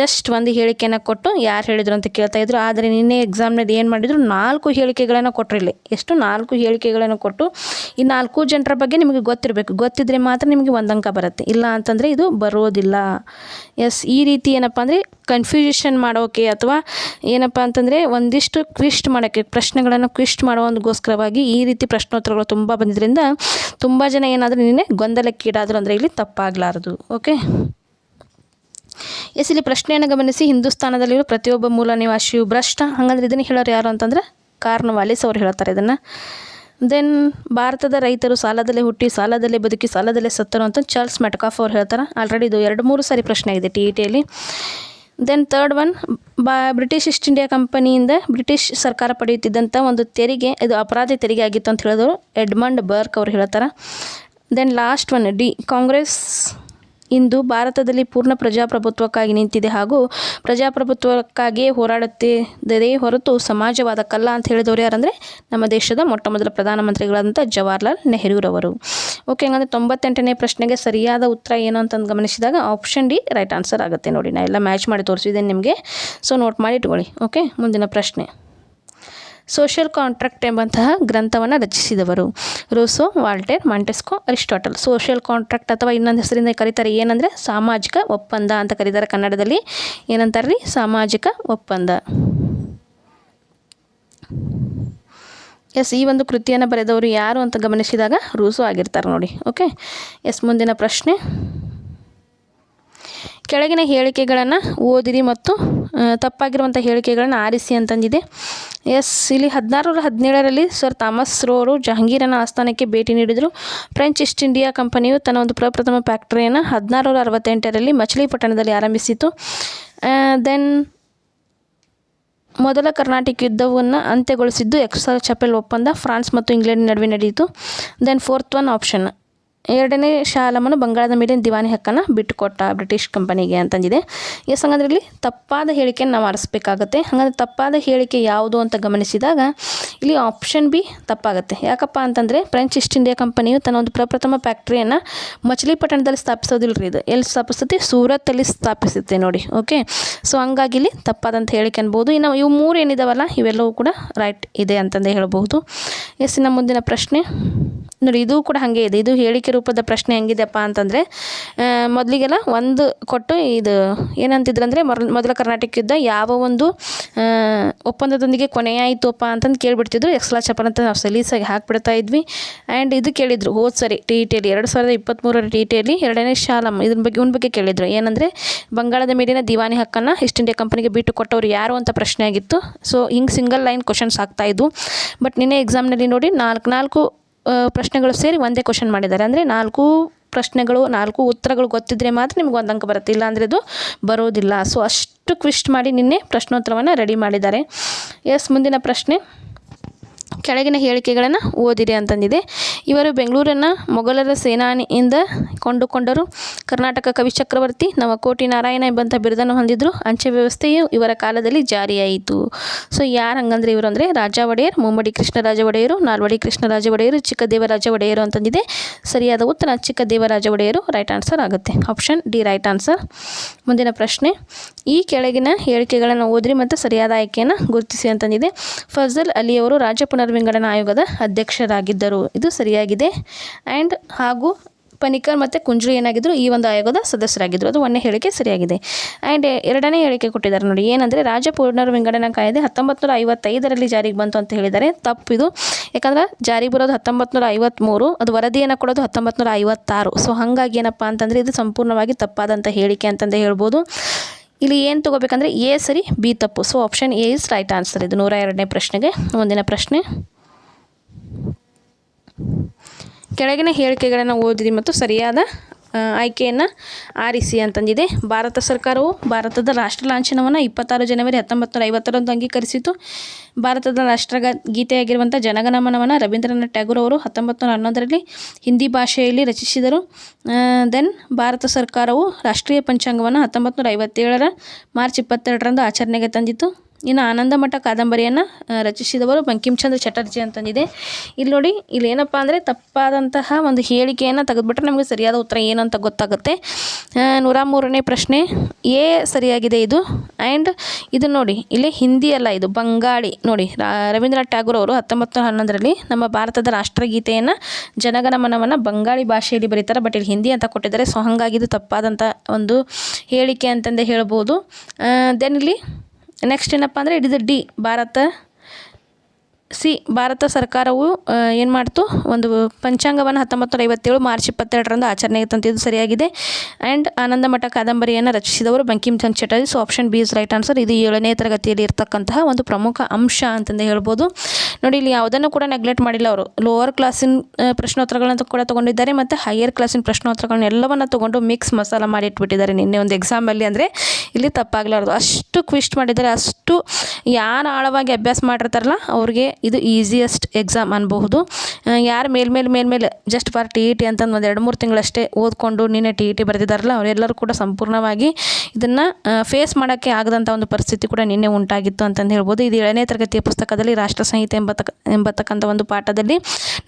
ಜಸ್ಟ್ ಒಂದು ಹೇಳಿಕೆನ ಕೊಟ್ಟು ಯಾರು ಹೇಳಿದರು ಅಂತ ಕೇಳ್ತಾ ಇದ್ರು. ಆದರೆ ನಿನ್ನೆ ಎಕ್ಸಾಮ್ನಲ್ಲಿ ಏನು ಮಾಡಿದ್ರು? ನಾಲ್ಕು ಹೇಳಿಕೆಗಳನ್ನು ಕೊಟ್ಟರು ಇಲ್ಲಿ. ಎಷ್ಟು ನಾಲ್ಕು ಹೇಳಿಕೆಗಳನ್ನು ಕೊಟ್ಟು, ಈ ನಾಲ್ಕು ಜನರ ಬಗ್ಗೆ ನಿಮಗೆ ಗೊತ್ತಿರಬೇಕು. ಗೊತ್ತಿದ್ರೆ ಮಾತ್ರ ನಿಮಗೆ ಒಂದು ಅಂಕ ಬರುತ್ತೆ. ಇಲ್ಲ ಅಂತಂದರೆ ಇದು ಬರೋದಿಲ್ಲ. ಎಸ್, ಈ ರೀತಿ ಏನಪ್ಪ ಅಂದರೆ ಕನ್ಫ್ಯೂಷನ್ ಮಾಡೋಕೆ ಅಥವಾ ಏನಪ್ಪ ಅಂತಂದರೆ ಒಂದಿಷ್ಟು ಕ್ವಿಸ್ಟ್ ಮಾಡೋಕ್ಕೆ ಪ್ರಶ್ನೆಗಳನ್ನು ಕ್ವಿಸ್ಟ್ ಮಾಡೋದಕ್ಕೋಸ್ಕರವಾಗಿ ಈ ರೀತಿ ಪ್ರಶ್ನೋತ್ತರಗಳು ತುಂಬ ಬಂದಿದ್ದರಿಂದ ತುಂಬ ಜನ ಏನಾದರೂ ನಿನ್ನೆ ಗೊಂದಲಕ್ಕೀಡಾದರೂ ಅಂದರೆ ಇಲ್ಲಿ ತಪ್ಪಾಗಲಾರದು. ಓಕೆ? ಎಸ್, ಇಲ್ಲಿ ಪ್ರಶ್ನೆಯನ್ನು ಗಮನಿಸಿ. ಹಿಂದೂಸ್ತಾನದಲ್ಲಿರೋ ಪ್ರತಿಯೊಬ್ಬ ಮೂಲ ನಿವಾಸಿಯು ಭ್ರಷ್ಟ. ಹಾಗಂದ್ರೆ ಇದನ್ನು ಹೇಳೋರು ಯಾರು ಅಂತಂದ್ರೆ ಕಾರ್ನವಾಲಿಸ್ ಅವ್ರು ಹೇಳ್ತಾರೆ ಇದನ್ನು. ದೆನ್ ಭಾರತದ ರೈತರು ಸಾಲದಲ್ಲೇ ಹುಟ್ಟಿ, ಸಾಲದಲ್ಲೇ ಬದುಕಿ, ಸಾಲದಲ್ಲೇ ಸತ್ತರು ಅಂತ ಚಾರ್ಲ್ಸ್ ಮೆಟ್ಕಾಫ್ ಅವ್ರು ಹೇಳ್ತಾರೆ. ಆಲ್ರೆಡಿ ಇದು ಎರಡು, ಮೂರು ಸಾರಿ ಪ್ರಶ್ನೆ ಇದೆ ಟಿ ಇ ಟಿಯಲ್ಲಿ ದೆನ್ ತರ್ಡ್ ಒನ್ ಬಾ ಬ್ರಿಟಿಷ್ ಈಸ್ಟ್ ಇಂಡಿಯಾ ಕಂಪನಿಯಿಂದ ಬ್ರಿಟಿಷ್ ಸರ್ಕಾರ ಪಡೆಯುತ್ತಿದ್ದಂಥ ಒಂದು ತೆರಿಗೆ, ಇದು ಅಪರಾಧ ತೆರಿಗೆ ಆಗಿತ್ತು ಅಂತ ಹೇಳಿದ್ರು ಎಡ್ಮಂಡ್ ಬರ್ಕ್ ಅವ್ರು ಹೇಳ್ತಾರೆ. Then last one D Congress ಇಂದು ಭಾರತದಲ್ಲಿ ಪೂರ್ಣ ಪ್ರಜಾಪ್ರಭುತ್ವಕ್ಕಾಗಿ ನಿಂತಿದೆ ಹಾಗೂ ಪ್ರಜಾಪ್ರಭುತ್ವಕ್ಕಾಗಿಯೇ ಹೋರಾಡುತ್ತಿದ್ದರೆ ಹೊರತು ಸಮಾಜವಾದಕ್ಕಲ್ಲ ಅಂತ ಹೇಳಿದವರು ಯಾರಂದರೆ ನಮ್ಮ ದೇಶದ ಮೊಟ್ಟ ಮೊದಲ ಪ್ರಧಾನಮಂತ್ರಿಗಳಾದಂಥ ಜವಾಹರ್ಲಾಲ್ ನೆಹರೂರವರು. ಓಕೆ ಹಂಗಂದರೆ ತೊಂಬತ್ತೆಂಟನೇ ಪ್ರಶ್ನೆಗೆ ಸರಿಯಾದ ಉತ್ತರ ಏನು ಅಂತಂದು ಗಮನಿಸಿದಾಗ ಆಪ್ಷನ್ ಡಿ ರೈಟ್ ಆನ್ಸರ್ ಆಗುತ್ತೆ ನೋಡಿ. ನಾ ಎಲ್ಲ ಮ್ಯಾಚ್ ಮಾಡಿ ತೋರಿಸಿದ್ದೇನೆ ನಿಮಗೆ. ಸೊ ನೋಟ್ ಮಾಡಿ ಇಟ್ಕೊಳ್ಳಿ. ಓಕೆ ಮುಂದಿನ ಪ್ರಶ್ನೆ. ಸೋಷಿಯಲ್ ಕಾಂಟ್ರಾಕ್ಟ್ ಎಂಬಂತಹ ಗ್ರಂಥವನ್ನು ರಚಿಸಿದವರು. Rousseau, Voltaire, Montesquieu, Aristotle. Social contract ಅಥವಾ ಇನ್ನೊಂದು ಹೆಸರಿಂದ ಕರೀತಾರೆ ಏನಂದರೆ ಸಾಮಾಜಿಕ ಒಪ್ಪಂದ ಅಂತ ಕರೀತಾರೆ ಕನ್ನಡದಲ್ಲಿ. ಏನಂತಾರೆ ರೀ ಸಾಮಾಜಿಕ ಒಪ್ಪಂದ. ಎಸ್, ಈ ಒಂದು ಕೃತಿಯನ್ನು ಬರೆದವರು ಯಾರು ಅಂತ ಗಮನಿಸಿದಾಗ ರೂಸೋ ಆಗಿರ್ತಾರೆ ನೋಡಿ, ಓಕೆ? ಎಸ್, ಮುಂದಿನ ಪ್ರಶ್ನೆ. ಕೆಳಗಿನ ಹೇಳಿಕೆಗಳನ್ನು ಓದಿರಿ ಮತ್ತು ತಪ್ಪಾಗಿರುವಂಥ ಹೇಳಿಕೆಗಳನ್ನು ಆರಿಸಿ ಅಂತಂದಿದೆ. ಎಸ್, ಇಲ್ಲಿ ಹದಿನಾರರ ಹದಿನೇಳರಲ್ಲಿ ಸರ್ ಥಾಮಸ್ ರೋರು ಜಹಾಂಗೀರನ ಆಸ್ಥಾನಕ್ಕೆ ಭೇಟಿ ನೀಡಿದರು. ಫ್ರೆಂಚ್ ಈಸ್ಟ್ ಇಂಡಿಯಾ ಕಂಪನಿಯು ತನ್ನ ಒಂದು ಪ್ರಪ್ರಥಮ ಫ್ಯಾಕ್ಟರಿಯನ್ನು ಹದಿನಾರುನೂರ ಅರವತ್ತೆಂಟರಲ್ಲಿ ಮಚಿಲಿಪಟ್ಟಣದಲ್ಲಿ ಆರಂಭಿಸಿತು. ದೆನ್ ಮೊದಲ ಕರ್ನಾಟಕ ಯುದ್ಧವನ್ನು ಅಂತ್ಯಗೊಳಿಸಿದ್ದು ಎಕ್ಸಾ ಚಪೆಲ್ ಒಪ್ಪಂದ ಫ್ರಾನ್ಸ್ ಮತ್ತು ಇಂಗ್ಲೆಂಡ್ ನಡುವೆ ನಡೆಯಿತು. Then fourth one option. ಎರಡನೇ ಶಾಲಮನು ಬಂಗಾಳದ ಮೇಲಿನ ದಿವಾನಿ ಹಕ್ಕನ್ನು ಬಿಟ್ಟುಕೊಟ್ಟ ಬ್ರಿಟಿಷ್ ಕಂಪನಿಗೆ ಅಂತಂದಿದೆ. ಎಸ್ ಹಂಗಂದ್ರೆ ಇಲ್ಲಿ ತಪ್ಪಾದ ಹೇಳಿಕೆಯನ್ನು ನಾವು ಆರಿಸ್ಬೇಕಾಗತ್ತೆ. ಹಾಗಂದ್ರೆ ತಪ್ಪಾದ ಹೇಳಿಕೆ ಯಾವುದು ಅಂತ ಗಮನಿಸಿದಾಗ ಇಲ್ಲಿ ಆಪ್ಷನ್ ಬಿ ತಪ್ಪಾಗುತ್ತೆ. ಯಾಕಪ್ಪ ಅಂತಂದರೆ ಫ್ರೆಂಚ್ ಈಸ್ಟ್ ಇಂಡಿಯಾ ಕಂಪನಿಯು ತನ್ನ ಒಂದು ಪ್ರಪ್ರಥಮ ಫ್ಯಾಕ್ಟ್ರಿಯನ್ನು ಮಚಲಿಪಟ್ಟಣದಲ್ಲಿ ಸ್ಥಾಪಿಸೋದಿಲ್ಲ ರೀ ಇದು. ಎಲ್ಲಿ ಸ್ಥಾಪಿಸುತ್ತೆ? ಸೂರತ್ತಲ್ಲಿ ಸ್ಥಾಪಿಸುತ್ತೆ ನೋಡಿ ಓಕೆ ಸೊ ಹಂಗಾಗಿ ಇಲ್ಲಿ ತಪ್ಪಾದಂಥ ಹೇಳಿಕೆ ಅನ್ಬೋದು. ಇನ್ನು ಇವು ಮೂರು ಏನಿದಾವಲ್ಲ, ಇವೆಲ್ಲವೂ ಕೂಡ ರೈಟ್ ಇದೆ ಅಂತಂದೇ ಹೇಳ್ಬೋದು ಎಸ್, ಇನ್ನು ಮುಂದಿನ ಪ್ರಶ್ನೆ. ನೋಡಿ, ಇದು ಕೂಡ ಹಾಗೆ ಇದೆ. ಇದು ಹೇಳಿಕೆ ರೂಪದ ಪ್ರಶ್ನೆ ಹೆಂಗಿದೆಪ್ಪ ಅಂತಂದರೆ ಮೊದಲಿಗೆಲ್ಲ ಒಂದು ಕೊಟ್ಟು ಇದು ಏನಂತಿದ್ರಂದರೆ ಮೊದಲ ಕರ್ನಾಟಕ ಯುದ್ಧ ಯಾವ ಒಂದು ಒಪ್ಪಂದದೊಂದಿಗೆ ಕೊನೆಯಾಯಿತಪ್ಪ ಅಂತಂದು ಕೇಳಿಬಿಡ್ತಿದ್ರು. ಎಕ್ಸ್ಲಾ ಚಪಲ್ ಅಂತ ನಾವು ಸಲೀಸಾಗಿ ಹಾಕಿಬಿಡ್ತಾ ಇದ್ವಿ. ಆ್ಯಂಡ್ ಇದು ಕೇಳಿದರು ಹೋದ ಸರಿ ಟಿ ಟಿ ಟಿಯಲ್ಲಿ ಎರಡು ಸಾವಿರದ ಇಪ್ಪತ್ತ್ಮೂರರ ಟಿ ಟಿ ಟಿಯಲ್ಲಿ ಎರಡನೇ ಶಾಲಮ್ ಇದ್ರ ಬಗ್ಗೆ, ಇವನ ಬಗ್ಗೆ ಕೇಳಿದರು. ಏನಂದರೆ, ಬಂಗಾಳದ ಮೇಲಿನ ದಿವಾನಿ ಹಕ್ಕನ್ನು ಈಸ್ಟ್ ಇಂಡಿಯಾ ಕಂಪನಿಗೆ ಬಿಟ್ಟು ಕೊಟ್ಟವರು ಯಾರು ಅಂತ ಪ್ರಶ್ನೆ ಆಗಿತ್ತು. ಸೊ ಹಿಂಗೆ ಸಿಂಗಲ್ ಲೈನ್ ಕ್ವಶನ್ಸ್ ಆಗ್ತಾಯಿದ್ವು ಬಟ್ ನಿನ್ನೆ ಎಕ್ಸಾಮ್ನಲ್ಲಿ ನೋಡಿ ನಾಲ್ಕು ನಾಲ್ಕು ಪ್ರಶ್ನೆಗಳು ಸೇರಿ ಒಂದೇ ಕ್ವಶನ್ ಮಾಡಿದ್ದಾರೆ. ಅಂದರೆ ನಾಲ್ಕು ಪ್ರಶ್ನೆಗಳು, ನಾಲ್ಕು ಉತ್ತರಗಳು ಗೊತ್ತಿದ್ದರೆ ಮಾತ್ರ ನಿಮ್ಗೆ ಒಂದು ಅಂಕ ಬರುತ್ತೆ. ಇಲ್ಲ ಅಂದರೆ ಅದು ಬರೋದಿಲ್ಲ. ಸೊ ಅಷ್ಟು ಕ್ವಿಸ್ಟ್ ಮಾಡಿ ನಿನ್ನೆ ಪ್ರಶ್ನೋತ್ತರವನ್ನು ರೆಡಿ ಮಾಡಿದ್ದಾರೆ. ಎಸ್ ಮುಂದಿನ ಪ್ರಶ್ನೆ. ಕೆಳಗಿನ ಹೇಳಿಕೆಗಳನ್ನು ಓದಿರಿ ಅಂತಂದಿದೆ. ಇವರು ಬೆಂಗಳೂರನ್ನು ಮೊಘಲರ ಸೇನಾನಿಯಿಂದ ಕೊಂಡುಕೊಂಡರು. ಕರ್ನಾಟಕ ಕವಿ ಚಕ್ರವರ್ತಿ ನವಕೋಟಿ ನಾರಾಯಣ ಎಂಬಂಥ ಬಿರುದನ್ನು ಹೊಂದಿದ್ರು. ಅಂಚೆ ವ್ಯವಸ್ಥೆಯು ಇವರ ಕಾಲದಲ್ಲಿ ಜಾರಿಯಾಯಿತು. ಸೊ, ಯಾರು ಹಂಗಂದ್ರೆ ಇವರು ಅಂದರೆ ರಾಜ ಒಡೆಯರ್, ಮುಮ್ಮಡಿ ಕೃಷ್ಣರಾಜ ಒಡೆಯರು, ನಾಲ್ವಡಿ ಕೃಷ್ಣರಾಜ ಒಡೆಯರು, ಚಿಕ್ಕದೇವರಾಜ ಒಡೆಯರು ಅಂತಂದಿದೆ. ಸರಿಯಾದ ಉತ್ತರ, ಚಿಕ್ಕದೇವರಾಜ ಒಡೆಯರು ರೈಟ್ ಆನ್ಸರ್ ಆಗುತ್ತೆ. ಆಪ್ಷನ್ ಡಿ ರೈಟ್ ಆನ್ಸರ್ ಮುಂದಿನ ಪ್ರಶ್ನೆ. ಈ ಕೆಳಗಿನ ಹೇಳಿಕೆಗಳನ್ನು ಓದಿರಿ ಮತ್ತು ಸರಿಯಾದ ಆಯ್ಕೆಯನ್ನು ಗುರುತಿಸಿ ಅಂತಂದಿದೆ. ಫಜಲ್ ಅಲಿಯವರು ರಾಜ್ಯ ಪುನರ್ವಿಂಗಡಣಾ ಆಯೋಗದ ಅಧ್ಯಕ್ಷರಾಗಿದ್ದರು. ಇದು ಸರಿಯಾಗಿದೆ. ಆ್ಯಂಡ್ ಹಾಗೂ ಪನಿಕರ್ ಮತ್ತು ಕುಂಜ್ರಿ ಏನಾಗಿದ್ದರು ಈ ಒಂದು ಆಯೋಗದ ಸದಸ್ಯರಾಗಿದ್ದರು ಅದು ಒಂದೇ ಹೇಳಿಕೆ ಸರಿಯಾಗಿದೆ. ಆ್ಯಂಡ್ ಎರಡನೇ ಹೇಳಿಕೆ ಕೊಟ್ಟಿದ್ದಾರೆ ನೋಡಿ. ಏನಂದರೆ, ರಾಜ್ಯ ಪುನರ್ವಿಂಗಡಣಾ ಕಾಯ್ದೆ ಹತ್ತೊಂಬತ್ತು ನೂರ ಐವತ್ತೈದರಲ್ಲಿ ಜಾರಿಗೆ ಬಂತು ಅಂತ ಹೇಳಿದ್ದಾರೆ ತಪ್ಪಿದು. ಯಾಕಂದ್ರೆ, ಜಾರಿಗೆ ಬರೋದು ಹತ್ತೊಂಬತ್ತು ನೂರ ಐವತ್ತ್ಮೂರು ಅದು ವರದಿಯನ್ನು ಕೊಡೋದು ಹತ್ತೊಂಬತ್ತು ನೂರ ಐವತ್ತಾರು ಸೊ, ಹಾಗಾಗಿ ಏನಪ್ಪ ಅಂತಂದರೆ, ಇದು ಸಂಪೂರ್ಣವಾಗಿ ತಪ್ಪಾದಂಥ ಹೇಳಿಕೆ ಅಂತಂದೇ ಹೇಳ್ಬೋದು. ಇಲ್ಲಿ ಏನು ತೊಗೋಬೇಕಂದ್ರೆ ಎ ಸರಿ ಬಿ ತಪ್ಪು. So option A is right answer ಇದು ನೂರ ಎರಡನೇ ಪ್ರಶ್ನೆಗೆ. ಮುಂದಿನ ಪ್ರಶ್ನೆ. ಕೆಳಗಿನ ಹೇಳಿಕೆಗಳನ್ನು ಓದಿರಿ ಮತ್ತು ಸರಿಯಾದ ಆಯ್ಕೆಯನ್ನು ಆರಿಸಿ ಅಂತಂದಿದೆ. ಭಾರತ ಸರ್ಕಾರವು ಭಾರತದ ರಾಷ್ಟ್ರ ಲಾಂಛನವನ್ನು ಇಪ್ಪತ್ತಾರು ಜನವರಿ ಹತ್ತೊಂಬತ್ತು ನೂರ ಐವತ್ತರಂದು ಅಂಗೀಕರಿಸಿತು. ಭಾರತದ ರಾಷ್ಟ್ರ ಗೀತೆಯಾಗಿರುವಂಥ ಜನಗಣಮನವನ್ನು ರವೀಂದ್ರನಾಥ್ ಟ್ಯಾಗೂರ್ ಅವರು ಹತ್ತೊಂಬತ್ತು ನೂರ ಹನ್ನೊಂದರಲ್ಲಿ ಹಿಂದಿ ಭಾಷೆಯಲ್ಲಿ ರಚಿಸಿದರು. ದೆನ್ ಭಾರತ ಸರ್ಕಾರವು ರಾಷ್ಟ್ರೀಯ ಪಂಚಾಂಗವನ್ನು ಹತ್ತೊಂಬತ್ತು ನೂರ ಐವತ್ತೇಳರ ಮಾರ್ಚ್ ಇಪ್ಪತ್ತೆರಡರಂದು ಆಚರಣೆಗೆ ತಂದಿತು ಇನ್ನು ಆನಂದಮಠ ಕಾದಂಬರಿಯನ್ನು ರಚಿಸಿದವರು ಬಂಕಿಂಚಂದ್ರ ಚಟರ್ಜಿ ಅಂತಂದಿದೆ. ಇಲ್ಲಿ ನೋಡಿ, ಇಲ್ಲಿ ಏನಪ್ಪ ಅಂದರೆ ತಪ್ಪಾದಂತಹ ಒಂದು ಹೇಳಿಕೆಯನ್ನು ತೆಗೆದುಬಿಟ್ರೆ ನಮಗೆ ಸರಿಯಾದ ಉತ್ತರ ಏನು ಅಂತ ಗೊತ್ತಾಗುತ್ತೆ. ನೂರ ಮೂರನೇ ಪ್ರಶ್ನೆ, ಎ ಸರಿಯಾಗಿದೆ ಇದು? ಆ್ಯಂಡ್ ಇದು ನೋಡಿ, ಇಲ್ಲಿ ಹಿಂದಿ ಅಲ್ಲ ಇದು, ಬಂಗಾಳಿ. ನೋಡಿ ರವೀಂದ್ರನಾಥ್ ಟ್ಯಾಗೂರ್ ಅವರು ಹತ್ತೊಂಬತ್ತು ಹನ್ನೊಂದರಲ್ಲಿ ನಮ್ಮ ಭಾರತದ ರಾಷ್ಟ್ರಗೀತೆಯನ್ನು ಜನಗಣಮನವನ್ನು ಬಂಗಾಳಿ ಭಾಷೆಯಲ್ಲಿ ಬರೀತಾರೆ, ಬಟ್ ಇಲ್ಲಿ ಹಿಂದಿ ಅಂತ ಕೊಟ್ಟಿದ್ದಾರೆ. ಸೊ ಹಾಗಾಗಿ ಇದು ತಪ್ಪಾದಂಥ ಒಂದು ಹೇಳಿಕೆ ಅಂತಂದೇ ಹೇಳ್ಬೋದು. ದೆನ್ ಇಲ್ಲಿ ನೆಕ್ಸ್ಟ್ ಏನಪ್ಪ ಅಂದರೆ is D Bharata. C, Bharata ಸರ್ಕಾರವು ಏನು ಮಾಡ್ತು? ಒಂದು ಪಂಚಾಂಗವನ್ನು ಹತ್ತೊಂಬತ್ತು ನೂರ ಐವತ್ತೇಳು ಮಾರ್ಚ್ ಇಪ್ಪತ್ತೆರಡರಂದು ಆಚರಣೆಗೆ ತಂದಿದ್ದು ಸರಿಯಾಗಿದೆ. ಆ್ಯಂಡ್ ಆನಂದಮಠ ಕಾದಂಬರಿಯನ್ನು ರಚಿಸಿದವರು Bankimchand Chatterjee. So option B is right answer ಇದು ಏಳನೇ ತರಗತಿಯಲ್ಲಿ ಇರ್ತಕ್ಕಂತಹ ಒಂದು ಪ್ರಮುಖ ಅಂಶ ಅಂತಂದು ಹೇಳ್ಬೋದು. ನೋಡಿ, ಇಲ್ಲಿ ಯಾವುದನ್ನು ಕೂಡ ನೆಗ್ಲೆಕ್ಟ್ ಮಾಡಿಲ್ಲ ಅವರು. ಲೋವರ್ ಕ್ಲಾಸಿನ ಪ್ರಶ್ನೋತ್ತರಗಳನ್ನು ಕೂಡ ತೊಗೊಂಡಿದ್ದಾರೆ ಮತ್ತು ಹೈಯರ್ ಕ್ಲಾಸಿನ ಪ್ರಶ್ನೋತ್ತರಗಳನ್ನ ಎಲ್ಲವನ್ನು ತೊಗೊಂಡು ಮಿಕ್ಸ್ ಮಸಾಲ ಮಾಡಿ ಇಟ್ಬಿಟ್ಟಿದ್ದಾರೆ ನಿನ್ನೆ ಒಂದು ಎಕ್ಸಾಮಲ್ಲಿ ಅಂದರೆ. ಇಲ್ಲಿ ತಪ್ಪಾಗಲಾರ್ದು. ಅಷ್ಟು ಕ್ವಿಸ್ಟ್ ಮಾಡಿದ್ದಾರೆ. ಅಷ್ಟು ಯಾರು ಆಳವಾಗಿ ಅಭ್ಯಾಸ ಮಾಡಿರ್ತಾರಲ್ಲ, ಅವ್ರಿಗೆ ಇದು ಈಸಿಯೆಸ್ಟ್ ಎಕ್ಸಾಮ್ ಅನ್ಬಹುದು. ಯಾರು ಮೇಲ್ಮೇಲೆ ಮೇಲ್ಮೇಲೆ just for T E T ಅಂತಂದು ಒಂದು ಎರಡು ಮೂರು ತಿಂಗಳಷ್ಟೇ ಓದ್ಕೊಂಡು ನಿನ್ನೆ ಟಿ ಇ ಟಿ ಬರೆದಿದ್ದಾರಲ್ಲ ಅವರೆಲ್ಲರೂ ಕೂಡ ಸಂಪೂರ್ಣವಾಗಿ ಇದನ್ನು ಫೇಸ್ ಮಾಡೋಕ್ಕೆ ಆಗದಂಥ ಒಂದು ಪರಿಸ್ಥಿತಿ ಕೂಡ ನಿನ್ನೆ ಉಂಟಾಗಿತ್ತು ಅಂತಂದು ಹೇಳ್ಬೋದು. ಇದು ಏಳನೇ ತರಗತಿಯ ಪುಸ್ತಕದಲ್ಲಿ ರಾಷ್ಟ್ರ ಸಂಹಿತೆ ಎಂಬತಕ್ಕ ಎಂಬತಕ್ಕಂಥ ಒಂದು ಪಾಠದಲ್ಲಿ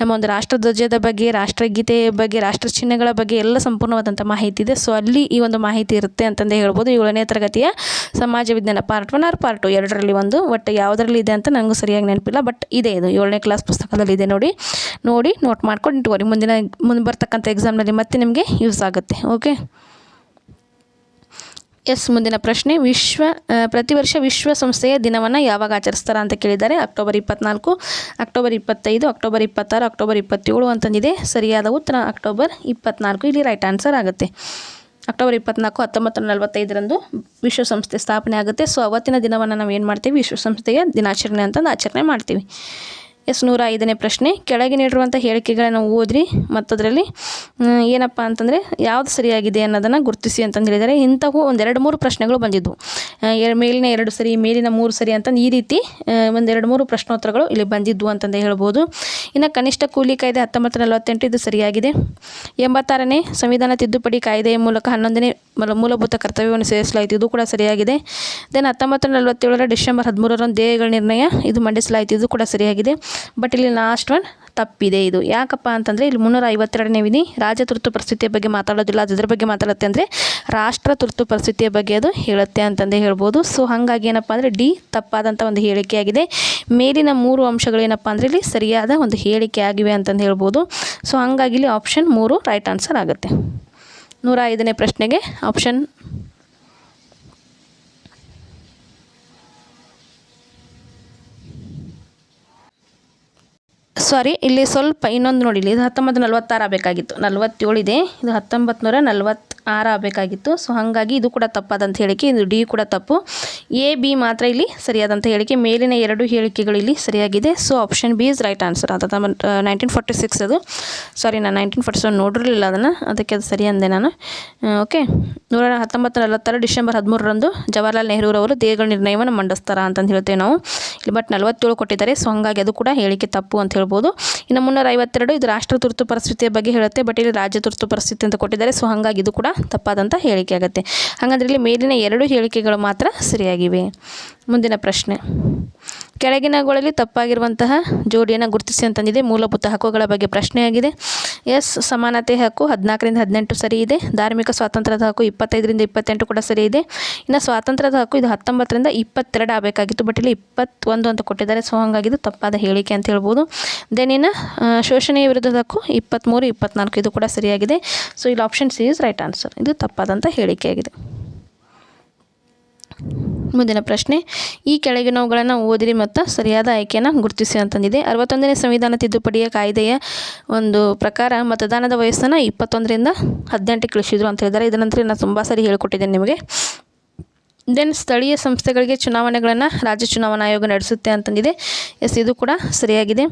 ನಮ್ಮ ಒಂದು ರಾಷ್ಟ್ರಧ್ವಜದ ಬಗ್ಗೆ ರಾಷ್ಟ್ರಗೀತೆಯ ಬಗ್ಗೆ, ರಾಷ್ಟ್ರ ಚಿಹ್ನೆಗಳ ಬಗ್ಗೆ ಎಲ್ಲ ಸಂಪೂರ್ಣವಾದಂಥ ಮಾಹಿತಿ ಇದೆ. ಸೊ ಅಲ್ಲಿ ಈ ಒಂದು ಮಾಹಿತಿ ಇರುತ್ತೆ ಅಂತಂದು ಹೇಳ್ಬೋದು. ಏಳನೇ ತರಗತಿಯ ಸಮಾಜ ವಿಜ್ಞಾನ part one or part two ಎರಡರಲ್ಲಿ ಒಂದು, ಒಟ್ಟು ಯಾವುದರಲ್ಲಿ ಇದೆ ಅಂತ ನನಗೂ ಸರಿಯಾಗಿ ನೆನಪಿಲ್ಲ. ಬಟ್ ಇದೆ, ಇದು ಏಳನೇ ಕ್ಲಾಸ್ ಪುಸ್ತಕದಲ್ಲಿ ಇದೆ ನೋಡಿ. ನೋಡಿ ನೋಟ್ ಮಾಡ್ಕೊಂಡು ಇಟ್ಕೊಳ್ಳಿ. ಮುಂದಿನ, ಮುಂದೆ ಬರ್ತಕ್ಕಂಥ ಎಕ್ಸಾಮ್ನಲ್ಲಿ ಮತ್ತೆ ನಿಮಗೆ ಯೂಸ್ ಆಗುತ್ತೆ ಓಕೆ ಎಸ್ ಮುಂದಿನ ಪ್ರಶ್ನೆ. ವಿಶ್ವ ಪ್ರತಿ ವರ್ಷ ವಿಶ್ವಸಂಸ್ಥೆಯ ದಿನವನ್ನು ಯಾವಾಗ ಆಚರಿಸ್ತಾರೆ ಅಂತ ಕೇಳಿದ್ದಾರೆ. ಅಕ್ಟೋಬರ್ ಇಪ್ಪತ್ನಾಲ್ಕು, ಅಕ್ಟೋಬರ್ ಇಪ್ಪತ್ತೈದು, ಅಕ್ಟೋಬರ್ ಇಪ್ಪತ್ತಾರು, ಅಕ್ಟೋಬರ್ ಇಪ್ಪತ್ತೇಳು ಅಂತಂದಿದೆ. ಸರಿಯಾದ ಉತ್ತರ ಅಕ್ಟೋಬರ್ ಇಪ್ಪತ್ನಾಲ್ಕು. ಇಲ್ಲಿ ರೈಟ್ ಆನ್ಸರ್ ಆಗುತ್ತೆ. ಅಕ್ಟೋಬರ್ ಇಪ್ಪತ್ನಾಲ್ಕು ಹತ್ತೊಂಬತ್ತು ನಲವತ್ತೈದರಂದು ವಿಶ್ವಸಂಸ್ಥೆ ಸ್ಥಾಪನೆ ಆಗುತ್ತೆ ಸೊ ಅವತ್ತಿನ ದಿನವನ್ನು ನಾವು ಏನು ಮಾಡ್ತೀವಿ? ವಿಶ್ವಸಂಸ್ಥೆಯ ದಿನಾಚರಣೆ ಅಂತಂದು ಆಚರಣೆ ಮಾಡ್ತೀವಿ. ಎಸ್ ನೂರ ಐದನೇ ಪ್ರಶ್ನೆ, ಕೆಳಗೆ ನೀಡಿರುವಂಥ ಹೇಳಿಕೆಗಳನ್ನು ಓದ್ರಿ ಮತ್ತು ಅದರಲ್ಲಿ ಏನಪ್ಪ ಅಂತಂದರೆ ಯಾವುದು ಸರಿಯಾಗಿದೆ ಅನ್ನೋದನ್ನು ಗುರುತಿಸಿ ಅಂತಂದು ಹೇಳಿದರೆ ಇಂಥವು ಒಂದೆರಡು ಮೂರು ಪ್ರಶ್ನೆಗಳು ಬಂದಿದ್ದವು ಮೇಲಿನ ಎರಡು ಸರಿ, ಮೇಲಿನ ಮೂರು ಸರಿ ಅಂತಂದು ಈ ರೀತಿ ಒಂದೆರಡು ಮೂರು ಪ್ರಶ್ನೋತ್ತರಗಳು ಇಲ್ಲಿ ಬಂದಿದ್ವು ಅಂತಂದು ಹೇಳ್ಬೋದು. ಇನ್ನು ಕನಿಷ್ಠ ಕೂಲಿ ಕಾಯ್ದೆ ಹತ್ತೊಂಬತ್ತು ನಲವತ್ತೆಂಟು ಇದು ಸರಿಯಾಗಿದೆ. ಎಂಬತ್ತಾರನೇ, ಸಂವಿಧಾನ ತಿದ್ದುಪಡಿ ಕಾಯ್ದೆಯ ಮೂಲಕ ಹನ್ನೊಂದನೇ ಮಲ- ಮೂಲಭೂತ ಕರ್ತವ್ಯವನ್ನು ಸೇರಿಸಲಾಯಿತು. ಇದು ಕೂಡ ಸರಿಯಾಗಿದೆ. ದೆನ್ ಹತ್ತೊಂಬತ್ತು ನಲವತ್ತೇಳರ ಡಿಸೆಂಬರ್ ಹದಿಮೂರರಂದು ದೇಹಗಳ ನಿರ್ಣಯ, ಇದು ಮಂಡಿಸಲಾಯಿತು. ಇದು ಕೂಡ ಸರಿಯಾಗಿದೆ. ಬಟ್ ಇಲ್ಲಿ ಲಾಸ್ಟ್ ಒನ್ ತಪ್ಪಿದೆ ಇದು. ಯಾಕಪ್ಪ ಅಂತಂದರೆ ಇಲ್ಲಿ ಮುನ್ನೂರ ಐವತ್ತೆರಡನೇ ವಿಧಿ, ರಾಜ್ಯ ತುರ್ತು ಪರಿಸ್ಥಿತಿಯ ಬಗ್ಗೆ ಮಾತಾಡೋದಿಲ್ಲ ಅದರ ಬಗ್ಗೆ ಮಾತಾಡುತ್ತೆ ಅಂದರೆ ರಾಷ್ಟ್ರ ತುರ್ತು ಪರಿಸ್ಥಿತಿಯ ಬಗ್ಗೆ ಅದು ಹೇಳುತ್ತೆ ಅಂತಂದು ಹೇಳ್ಬೋದು. ಸೊ ಹಾಗಾಗಿ ಏನಪ್ಪ ಅಂದರೆ ಡಿ ತಪ್ಪಾದಂಥ ಒಂದು ಹೇಳಿಕೆಯಾಗಿದೆ ಮೇಲಿನ ಮೂರು ಅಂಶಗಳೇನಪ್ಪ ಅಂದರೆ ಇಲ್ಲಿ ಸರಿಯಾದ ಒಂದು ಹೇಳಿಕೆ ಆಗಿವೆ ಅಂತಂದು ಹೇಳ್ಬೋದು. ಸೊ ಹಾಗಾಗಿ ಇಲ್ಲಿ ಆಪ್ಷನ್ ಮೂರು ರೈಟ್ ಆನ್ಸರ್ ಆಗುತ್ತೆ. ನೂರ ಐದನೇ ಪ್ರಶ್ನೆಗೆ ಆಪ್ಷನ್ ಸಾರಿ ಇಲ್ಲಿ ಸ್ವಲ್ಪ ಇನ್ನೊಂದು ನೋಡಿ ಇಲ್ಲಿ. ಇದು ಹತ್ತೊಂಬತ್ತು ನಲ್ವತ್ತಾರು ಆಗಬೇಕಾಗಿತ್ತು ನಲ್ವತ್ತೇಳು ಇದೆ. ಇದು ಹತ್ತೊಂಬತ್ತು ನೂರ ನಲ್ವತ್ತ ಆರ್ ಆಗಬೇಕಾಗಿತ್ತು. ಸೊ ಹಾಗಾಗಿ ಇದು ಕೂಡ ತಪ್ಪಾದಂಥ ಹೇಳಿಕೆ, ಇದು ಡಿ ಕೂಡ ತಪ್ಪು. ಎ, ಬಿ ಮಾತ್ರ ಇಲ್ಲಿ ಸರಿಯಾದಂಥ ಹೇಳಿಕೆ. ಮೇಲಿನ ಎರಡು ಹೇಳಿಕೆಗಳು ಇಲ್ಲಿ ಸರಿಯಾಗಿದೆ. So option B is right answer ಅದು ನೈನ್ಟೀನ್ ಸಿಕ್ಸ್ ಅದು. ಸಾರಿ ನಾನು ನೈನ್ಟೀನ್ ಫಾರ್ಟಿ ಸೆವೆನ್ ನೋಡಿರಲಿಲ್ಲ ಅದನ್ನು. ಅದಕ್ಕೆ ಅದು ಸರಿ ಅಂದೆ ನಾನು. ಓಕೆ ನೂರ ಹತ್ತೊಂಬತ್ತು ನಲವತ್ತಾರು ಡಿಸೆಂಬರ್ ಹದಿಮೂರರಂದು ಜವಾಹರ್ಲಾಲ್ ನೆಹರೂರವರು ದೇಹಗಳ ನಿರ್ಣಯವನ್ನು ಮಂಡಿಸ್ತಾರ ಅಂತಂದು ಹೇಳ್ತೇವೆ ನಾವು. ಇಲ್ಲಿ ಬಟ್ ನಲವತ್ತೇಳು ಕೊಟ್ಟಿದ್ದಾರೆ. ಸೊ ಹಾಗಾಗಿ ಅದು ಕೂಡ ಹೇಳಿಕೆ ತಪ್ಪು ಅಂತ ಹೇಳ್ಬೋದು. ಇನ್ನು ಮುನ್ನೂರ ಐವತ್ತೆರಡು, ಇದು ರಾಷ್ಟ್ರ ತುರ್ತು ಪರಿಸ್ಥಿತಿಯ ಬಗ್ಗೆ ಹೇಳುತ್ತೆ ಬಟ್ ಇಲ್ಲಿ ರಾಜ್ಯ ತುರ್ತು ಪರಿಸ್ಥಿತಿ ಅಂತ ಕೊಟ್ಟಿದ್ದಾರೆ. ಸೊ ಹಾಗಾಗಿ ಇದು ಕೂಡ ತಪ್ಪಾದಂಥ ಹೇಳಿಕೆ ಆಗುತ್ತೆ. ಹಾಗಾದ್ರೆ ಇಲ್ಲಿ ಮೇಲಿನ ಎರಡು ಹೇಳಿಕೆಗಳು ಮಾತ್ರ ಸರಿಯಾಗಿವೆ. ಮುಂದಿನ ಪ್ರಶ್ನೆ. ಕೆಳಗಿನಗಳಲ್ಲಿ ತಪ್ಪಾಗಿರುವಂತಹ ಜೋಡಿಯನ್ನು ಗುರುತಿಸಿ ಅಂತಂದಿದೆ. ಮೂಲಭೂತ ಹಕ್ಕುಗಳ ಬಗ್ಗೆ ಪ್ರಶ್ನೆಯಾಗಿದೆ. ಎಸ್ ಸಮಾನತೆ ಹಕ್ಕು ಹದಿನಾಲ್ಕರಿಂದ ಹದಿನೆಂಟು ಸರಿ ಇದೆ. ಧಾರ್ಮಿಕ ಸ್ವಾತಂತ್ರ್ಯದ ಹಕ್ಕು ಇಪ್ಪತ್ತೈದರಿಂದ ಇಪ್ಪತ್ತೆಂಟು ಕೂಡ ಸರಿ ಇದೆ. ಇನ್ನು ಸ್ವಾತಂತ್ರ್ಯದ ಹಕ್ಕು ಇದು ಹತ್ತೊಂಬತ್ತರಿಂದ ಇಪ್ಪತ್ತೆರಡು ಆಗಬೇಕಾಗಿತ್ತು ಬಟ್ ಇಲ್ಲಿ ಇಪ್ಪತ್ತೊಂದು ಅಂತ ಕೊಟ್ಟಿದ್ದಾರೆ. ಸೊ ಹಾಗಾಗಿ ಇದು ತಪ್ಪಾದ ಹೇಳಿಕೆ ಅಂತ ಹೇಳ್ಬೋದು. ದೆನ್ ಇನ್ನು ಶೋಷಣೆಯ ವಿರುದ್ಧದ ಹಕ್ಕು ಇಪ್ಪತ್ತ್ಮೂರು ಇಪ್ಪತ್ನಾಲ್ಕು ಇದು ಕೂಡ ಸರಿಯಾಗಿದೆ. ಸೊ ಇಲ್ಲಿ option C is right answer ಇದು ತಪ್ಪಾದಂಥ ಹೇಳಿಕೆಯಾಗಿದೆ. ಮುಂದಿನ ಪ್ರಶ್ನೆ, ಈ ಕೆಳಗಿನವುಗಳನ್ನು ಓದಿರಿ ಮತ್ತು ಸರಿಯಾದ ಆಯ್ಕೆಯನ್ನು ಗುರುತಿಸಿ ಅಂತಂದಿದೆ. ಅರವತ್ತೊಂದನೇ ಸಂವಿಧಾನ ತಿದ್ದುಪಡಿಯ ಕಾಯ್ದೆಯ ಒಂದು ಪ್ರಕಾರ ಮತದಾನದ ವಯಸ್ಸನ್ನು ಇಪ್ಪತ್ತೊಂದರಿಂದ ಹದಿನೆಂಟಕ್ಕೆ ಇಳಿಸಿದ್ರು ಅಂತ ಹೇಳಿದ್ದಾರೆ. ನಂತರ ನಾನು ತುಂಬ ಸರಿ ಹೇಳ್ಕೊಟ್ಟಿದ್ದೇನೆ ನಿಮಗೆ. ದೆನ್ ಸ್ಥಳೀಯ ಸಂಸ್ಥೆಗಳಿಗೆ ಚುನಾವಣೆಗಳನ್ನು ರಾಜ್ಯ ಚುನಾವಣಾ ಆಯೋಗ ನಡೆಸುತ್ತೆ ಅಂತಂದಿದೆ. ಎಸ್ ಇದು ಕೂಡ ಸರಿಯಾಗಿದೆ.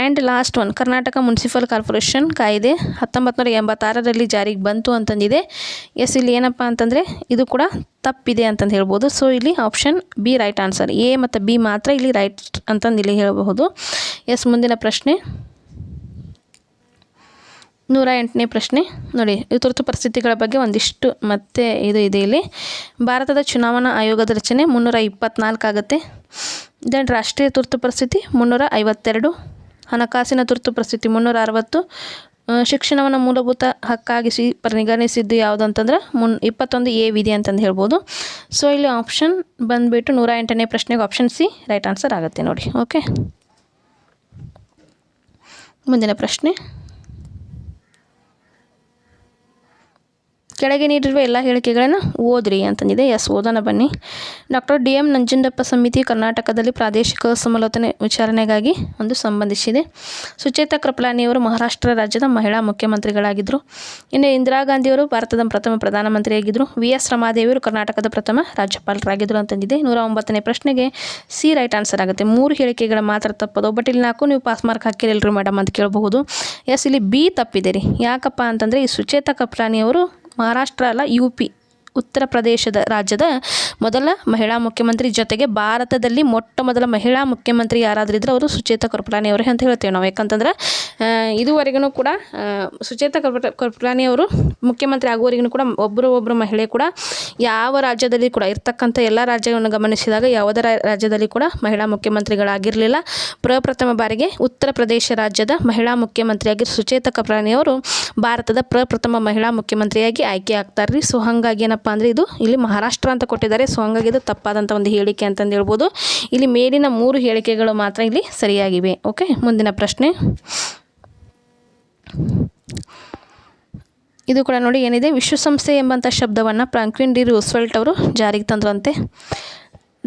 And last one Karnataka municipal corporation ಕಾಯ್ದೆ ಹತ್ತೊಂಬತ್ತು ನೂರ ಎಂಬತ್ತಾರರಲ್ಲಿ ಜಾರಿಗೆ ಬಂತು ಅಂತಂದಿದೆ. ಎಸ್ ಇಲ್ಲಿ ಏನಪ್ಪ ಅಂತಂದರೆ ಇದು ಕೂಡ ತಪ್ಪಿದೆ ಅಂತಂದು ಹೇಳ್ಬೋದು. ಸೊ ಇಲ್ಲಿ option B right answer A ಮತ್ತು ಬಿ ಮಾತ್ರ ಇಲ್ಲಿ ರೈಟ್ ಅಂತಂದು ಇಲ್ಲಿ ಹೇಳಬಹುದು. ಎಸ್ ಮುಂದಿನ ಪ್ರಶ್ನೆ. ನೂರ ಎಂಟನೇ ಪ್ರಶ್ನೆ. ನೋಡಿ, ತುರ್ತು ಪರಿಸ್ಥಿತಿಗಳ ಬಗ್ಗೆ ಒಂದಿಷ್ಟು ಮತ್ತೆ ಇದು ಇದೆ ಇಲ್ಲಿ. ಭಾರತದ ಚುನಾವಣಾ ಆಯೋಗದ ರಚನೆ ಮುನ್ನೂರ ಇಪ್ಪತ್ನಾಲ್ಕು ಆಗುತ್ತೆ. ದೆನ್ ರಾಷ್ಟ್ರೀಯ ತುರ್ತು ಪರಿಸ್ಥಿತಿ ಮುನ್ನೂರ ಐವತ್ತೆರಡು. ಹಣಕಾಸಿನ ತುರ್ತು ಪರಿಸ್ಥಿತಿ ಮುನ್ನೂರ ಅರವತ್ತು. ಶಿಕ್ಷಣವನ್ನು ಮೂಲಭೂತ ಹಕ್ಕಾಗಿಸಿ ಪರಿಗಣಿಸಿದ್ದು ಯಾವುದು ಅಂತಂದ್ರೆ ಮುನ್, ಇಪ್ಪತ್ತೊಂದು ಎ ವಿಧಿ ಅಂತಂದು ಹೇಳ್ಬೋದು. ಸೊ ಇಲ್ಲಿ ಆಪ್ಷನ್ ಬಂದುಬಿಟ್ಟು ನೂರ ಎಂಟನೇ ಪ್ರಶ್ನೆಗೆ ಆಪ್ಷನ್ ಸಿ ರೈಟ್ ಆನ್ಸರ್ ಆಗುತ್ತೆ ನೋಡಿ ಓಕೆ ಮುಂದಿನ ಪ್ರಶ್ನೆ. ಕೆಳಗೆ ನೀಡಿರುವ ಎಲ್ಲ ಹೇಳಿಕೆಗಳನ್ನು ಓದ್ರಿ ಅಂತಂದಿದೆ. ಎಸ್, ಓದೋಣ ಬನ್ನಿ. ಡಾಕ್ಟರ್ ಡಿ ಎಂ ನಂಜುಂಡಪ್ಪ ಸಮಿತಿ ಕರ್ನಾಟಕದಲ್ಲಿ ಪ್ರಾದೇಶಿಕ ಸಮಾಲೋಚನೆ ವಿಚಾರಣೆಗಾಗಿ ಒಂದು ಸಂಬಂಧಿಸಿದೆ. ಸುಚೇತಾ ಕೃಪಲಾನಿಯವರು ಮಹಾರಾಷ್ಟ್ರ ರಾಜ್ಯದ ಮಹಿಳಾ ಮುಖ್ಯಮಂತ್ರಿಗಳಾಗಿದ್ದರು. ಇನ್ನು ಇಂದಿರಾ ಗಾಂಧಿಯವರು ಭಾರತದ ಪ್ರಥಮ ಪ್ರಧಾನಮಂತ್ರಿಯಾಗಿದ್ದರು. ವಿ ಎಸ್ ರಮಾದೇವಿಯವರು ಕರ್ನಾಟಕದ ಪ್ರಥಮ ರಾಜ್ಯಪಾಲರಾಗಿದ್ದರು ಅಂತಂದಿದೆ. ನೂರ ಒಂಬತ್ತನೇ ಪ್ರಶ್ನೆಗೆ ಸಿ ರೈಟ್ ಆನ್ಸರ್ ಆಗುತ್ತೆ. ಮೂರು ಹೇಳಿಕೆಗಳ ಮಾತ್ರ ತಪ್ಪದು, ಬಟ್ ಇಲ್ಲಿ ನಾಲ್ಕು ನೀವು ಪಾಸ್ ಮಾರ್ಕ್ ಹಾಕಿರಲ್ರಿ ಮೇಡಮ್ ಅಂತ ಕೇಳಬಹುದು. ಎಸ್, ಇಲ್ಲಿ ಬಿ ತಪ್ಪಿದೆ ರೀ. ಯಾಕಪ್ಪ ಅಂತಂದರೆ ಈ ಸುಚೇತಾ ಕಪ್ಲಾನಿಯವರು ಮಹಾರಾಷ್ಟ್ರ ಅಲ್ಲ ಯು ಪಿ. ಉತ್ತರ ಪ್ರದೇಶದ ರಾಜ್ಯದ ಮೊದಲ ಮಹಿಳಾ ಮುಖ್ಯಮಂತ್ರಿ ಜೊತೆಗೆ ಭಾರತದಲ್ಲಿ ಮೊಟ್ಟ ಮೊದಲ ಮಹಿಳಾ ಮುಖ್ಯಮಂತ್ರಿ ಯಾರಾದರೂ ಇದ್ರೆ ಅವರು ಸುಚೇತಾ ಅವರೇ ಅಂತ ಹೇಳ್ತೇವೆ ನಾವು. ಯಾಕಂತಂದ್ರೆ ಇದುವರೆಗೂ ಕೂಡ ಸುಚೇತ ಕೃಪಲಾನಿ ಅವರು ಮುಖ್ಯಮಂತ್ರಿ ಆಗುವವರೆಗೂ ಕೂಡ ಒಬ್ಬರು ಒಬ್ಬರು ಮಹಿಳೆ ಕೂಡ ಯಾವ ರಾಜ್ಯದಲ್ಲಿ ಕೂಡ ಇರ್ತಕ್ಕಂಥ ಎಲ್ಲ ರಾಜ್ಯಗಳನ್ನು ಗಮನಿಸಿದಾಗ ಯಾವುದೇ ರಾಜ್ಯದಲ್ಲಿ ಕೂಡ ಮಹಿಳಾ ಮುಖ್ಯಮಂತ್ರಿಗಳಾಗಿರಲಿಲ್ಲ. ಪ್ರಪ್ರಥಮ ಬಾರಿಗೆ ಉತ್ತರ ಪ್ರದೇಶ ರಾಜ್ಯದ ಮಹಿಳಾ ಮುಖ್ಯಮಂತ್ರಿಯಾಗಿ ಸುಚೇತಾ ಕಪ್ರಾಣಿಯವರು ಭಾರತದ ಪ್ರಪ್ರಥಮ ಮಹಿಳಾ ಮುಖ್ಯಮಂತ್ರಿಯಾಗಿ ಆಯ್ಕೆ ಆಗ್ತಾರೆ ರೀ ಸೊ, ಹಾಗಾಗಿ ಏನಪ್ಪ ಅಂದರೆ ಇದು ಇಲ್ಲಿ ಮಹಾರಾಷ್ಟ್ರ ಅಂತ ಕೊಟ್ಟಿದ್ದಾರೆ. ಸೊ ಹಂಗಾಗಿ ಇದು ತಪ್ಪಾದಂಥ ಒಂದು ಹೇಳಿಕೆ ಅಂತಂದು ಹೇಳ್ಬೋದು. ಇಲ್ಲಿ ಮೇಲಿನ ಮೂರು ಹೇಳಿಕೆಗಳು ಮಾತ್ರ ಇಲ್ಲಿ ಸರಿಯಾಗಿವೆ. ಓಕೆ ಮುಂದಿನ ಪ್ರಶ್ನೆ. ಇದು ಕೂಡ ನೋಡಿ ಏನಿದೆ? ವಿಶ್ವಸಂಸ್ಥೆ ಎಂಬಂಥ ಶಬ್ದವನ್ನು ಪ್ರಾಂಕ್ವಿನ್ ಡಿ ರೂಸ್ವೆಲ್ಟ್ ಅವರು ಜಾರಿಗೆ ತಂದ್ರಂತೆ.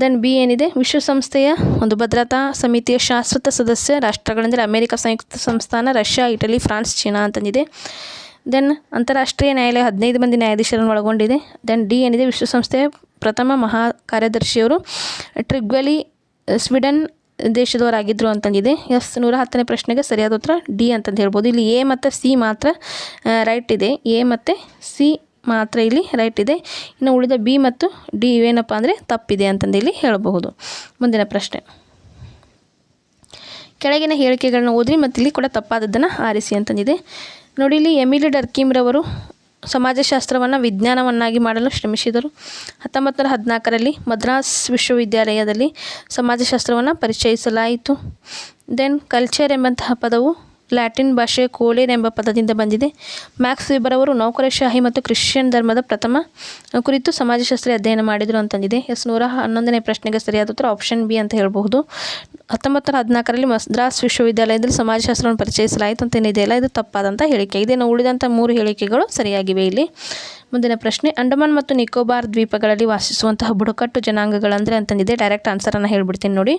ದೆನ್ ಬಿ ಏನಿದೆ? ವಿಶ್ವಸಂಸ್ಥೆಯ ಒಂದು ಭದ್ರತಾ ಸಮಿತಿಯ ಶಾಶ್ವತ ಸದಸ್ಯ ರಾಷ್ಟ್ರಗಳೆಂದರೆ ಅಮೆರಿಕ ಸಂಯುಕ್ತ ಸಂಸ್ಥಾನ, ರಷ್ಯಾ, ಇಟಲಿ, ಫ್ರಾನ್ಸ್, ಚೀನಾ ಅಂತಂದಿದೆ. ದೆನ್ ಅಂತಾರಾಷ್ಟ್ರೀಯ ನ್ಯಾಯಾಲಯ ಹದಿನೈದು ಮಂದಿ ನ್ಯಾಯಾಧೀಶರನ್ನು ಒಳಗೊಂಡಿದೆ. ದೆನ್ ಡಿ ಏನಿದೆ? ವಿಶ್ವಸಂಸ್ಥೆಯ ಪ್ರಥಮ ಮಹಾ ಕಾರ್ಯದರ್ಶಿಯವರು ಟ್ರಿಗ್ವೆಲಿ ಸ್ವೀಡನ್ ದೇಶದವರಾಗಿದ್ದರು ಅಂತಂದಿದೆ ಎಸ್ ನೂರ ಹತ್ತನೇ ಪ್ರಶ್ನೆಗೆ ಸರಿಯಾದ ಉತ್ತರ ಡಿ ಅಂತಂದು ಹೇಳ್ಬೋದು. ಇಲ್ಲಿ ಎ ಮತ್ತು ಸಿ ಮಾತ್ರ ರೈಟ್ ಇದೆ. ಎ ಮತ್ತು ಸಿ ಮಾತ್ರ ಇಲ್ಲಿ ರೈಟ್ ಇದೆ. ಇನ್ನು ಉಳಿದ ಬಿ ಮತ್ತು ಡಿ ಇವೇನಪ್ಪ ಅಂದರೆ ತಪ್ಪಿದೆ ಅಂತಂದು ಇಲ್ಲಿ ಹೇಳಬಹುದು. ಮುಂದಿನ ಪ್ರಶ್ನೆ. ಕೆಳಗಿನ ಹೇಳಿಕೆಗಳನ್ನು ಓದ್ರಿ ಮತ್ತು ಇಲ್ಲಿ ಕೂಡ ತಪ್ಪಾದದ್ದನ್ನು ಆರಿಸಿ ಅಂತಂದಿದೆ. ನೋಡಿ, ಇಲ್ಲಿ ಎಮಿಲಿ ಡರ್ಕಿಮ್ರವರು ಸಮಾಜಶಾಸ್ತ್ರವನ್ನು, ವಿಜ್ಞಾನವನ್ನಾಗಿ ಮಾಡಲು ಶ್ರಮಿಸಿದರು. ಹತ್ತೊಂಬತ್ತು ನೂರ ಹದಿನಾಲ್ಕರಲ್ಲಿ ಮದ್ರಾಸ್ ವಿಶ್ವವಿದ್ಯಾಲಯದಲ್ಲಿ ಸಮಾಜಶಾಸ್ತ್ರವನ್ನು ಪರಿಚಯಿಸಲಾಯಿತು. ದೆನ್ ಕಲ್ಚರ್ ಎಂಬಂತಹ ಪದವು ಲ್ಯಾಟಿನ್ ಭಾಷೆ ಕೋಲೇನ್ ಎಂಬ ಪದದಿಂದ ಬಂದಿದೆ. ಮ್ಯಾಕ್ಸ್ ವಿಬರ್ ಅವರು ನೌಕರಶಾಹಿ ಮತ್ತು ಕ್ರಿಶ್ಚಿಯನ್ ಧರ್ಮದ ಪ್ರಥಮ ಕುರಿತು ಸಮಾಜಶಾಸ್ತ್ರ ಅಧ್ಯಯನ ಮಾಡಿದರು ಅಂತಂದಿದೆ ಎಸ್ ನೂರ ಹನ್ನೊಂದನೇ ಪ್ರಶ್ನೆಗೆ ಸರಿಯಾದ ಉತ್ತರ ಆಪ್ಷನ್ ಬಿ ಅಂತ ಹೇಳಬಹುದು. ಹತ್ತೊಂಬತ್ತರ ಹದಿನಾಲ್ಕರಲ್ಲಿ ಮದ್ರಾಸ್ ವಿಶ್ವವಿದ್ಯಾಲಯದಲ್ಲಿ ಸಮಾಜಶಾಸ್ತ್ರವನ್ನು ಪರಿಚಯಿಸಲಾಯಿತು ಅಂತ ಏನಿದೆಯಲ್ಲ ಇದು ತಪ್ಪಾದಂಥ ಹೇಳಿಕೆ. ಇದೇನು ಉಳಿದಂಥ ಮೂರು ಹೇಳಿಕೆಗಳು ಸರಿಯಾಗಿವೆ ಇಲ್ಲಿ. ಮುಂದಿನ ಪ್ರಶ್ನೆ, ಅಂಡಮಾನ್ ಮತ್ತು ನಿಕೋಬಾರ್ ದ್ವೀಪಗಳಲ್ಲಿ ವಾಸಿಸುವಂತಹ ಬುಡಕಟ್ಟು ಜನಾಂಗಗಳಂದರೆ ಅಂತಂದಿದೆ. ಡೈರೆಕ್ಟ್ ಆನ್ಸರನ್ನು ಹೇಳ್ಬಿಡ್ತೀನಿ ನೋಡಿ.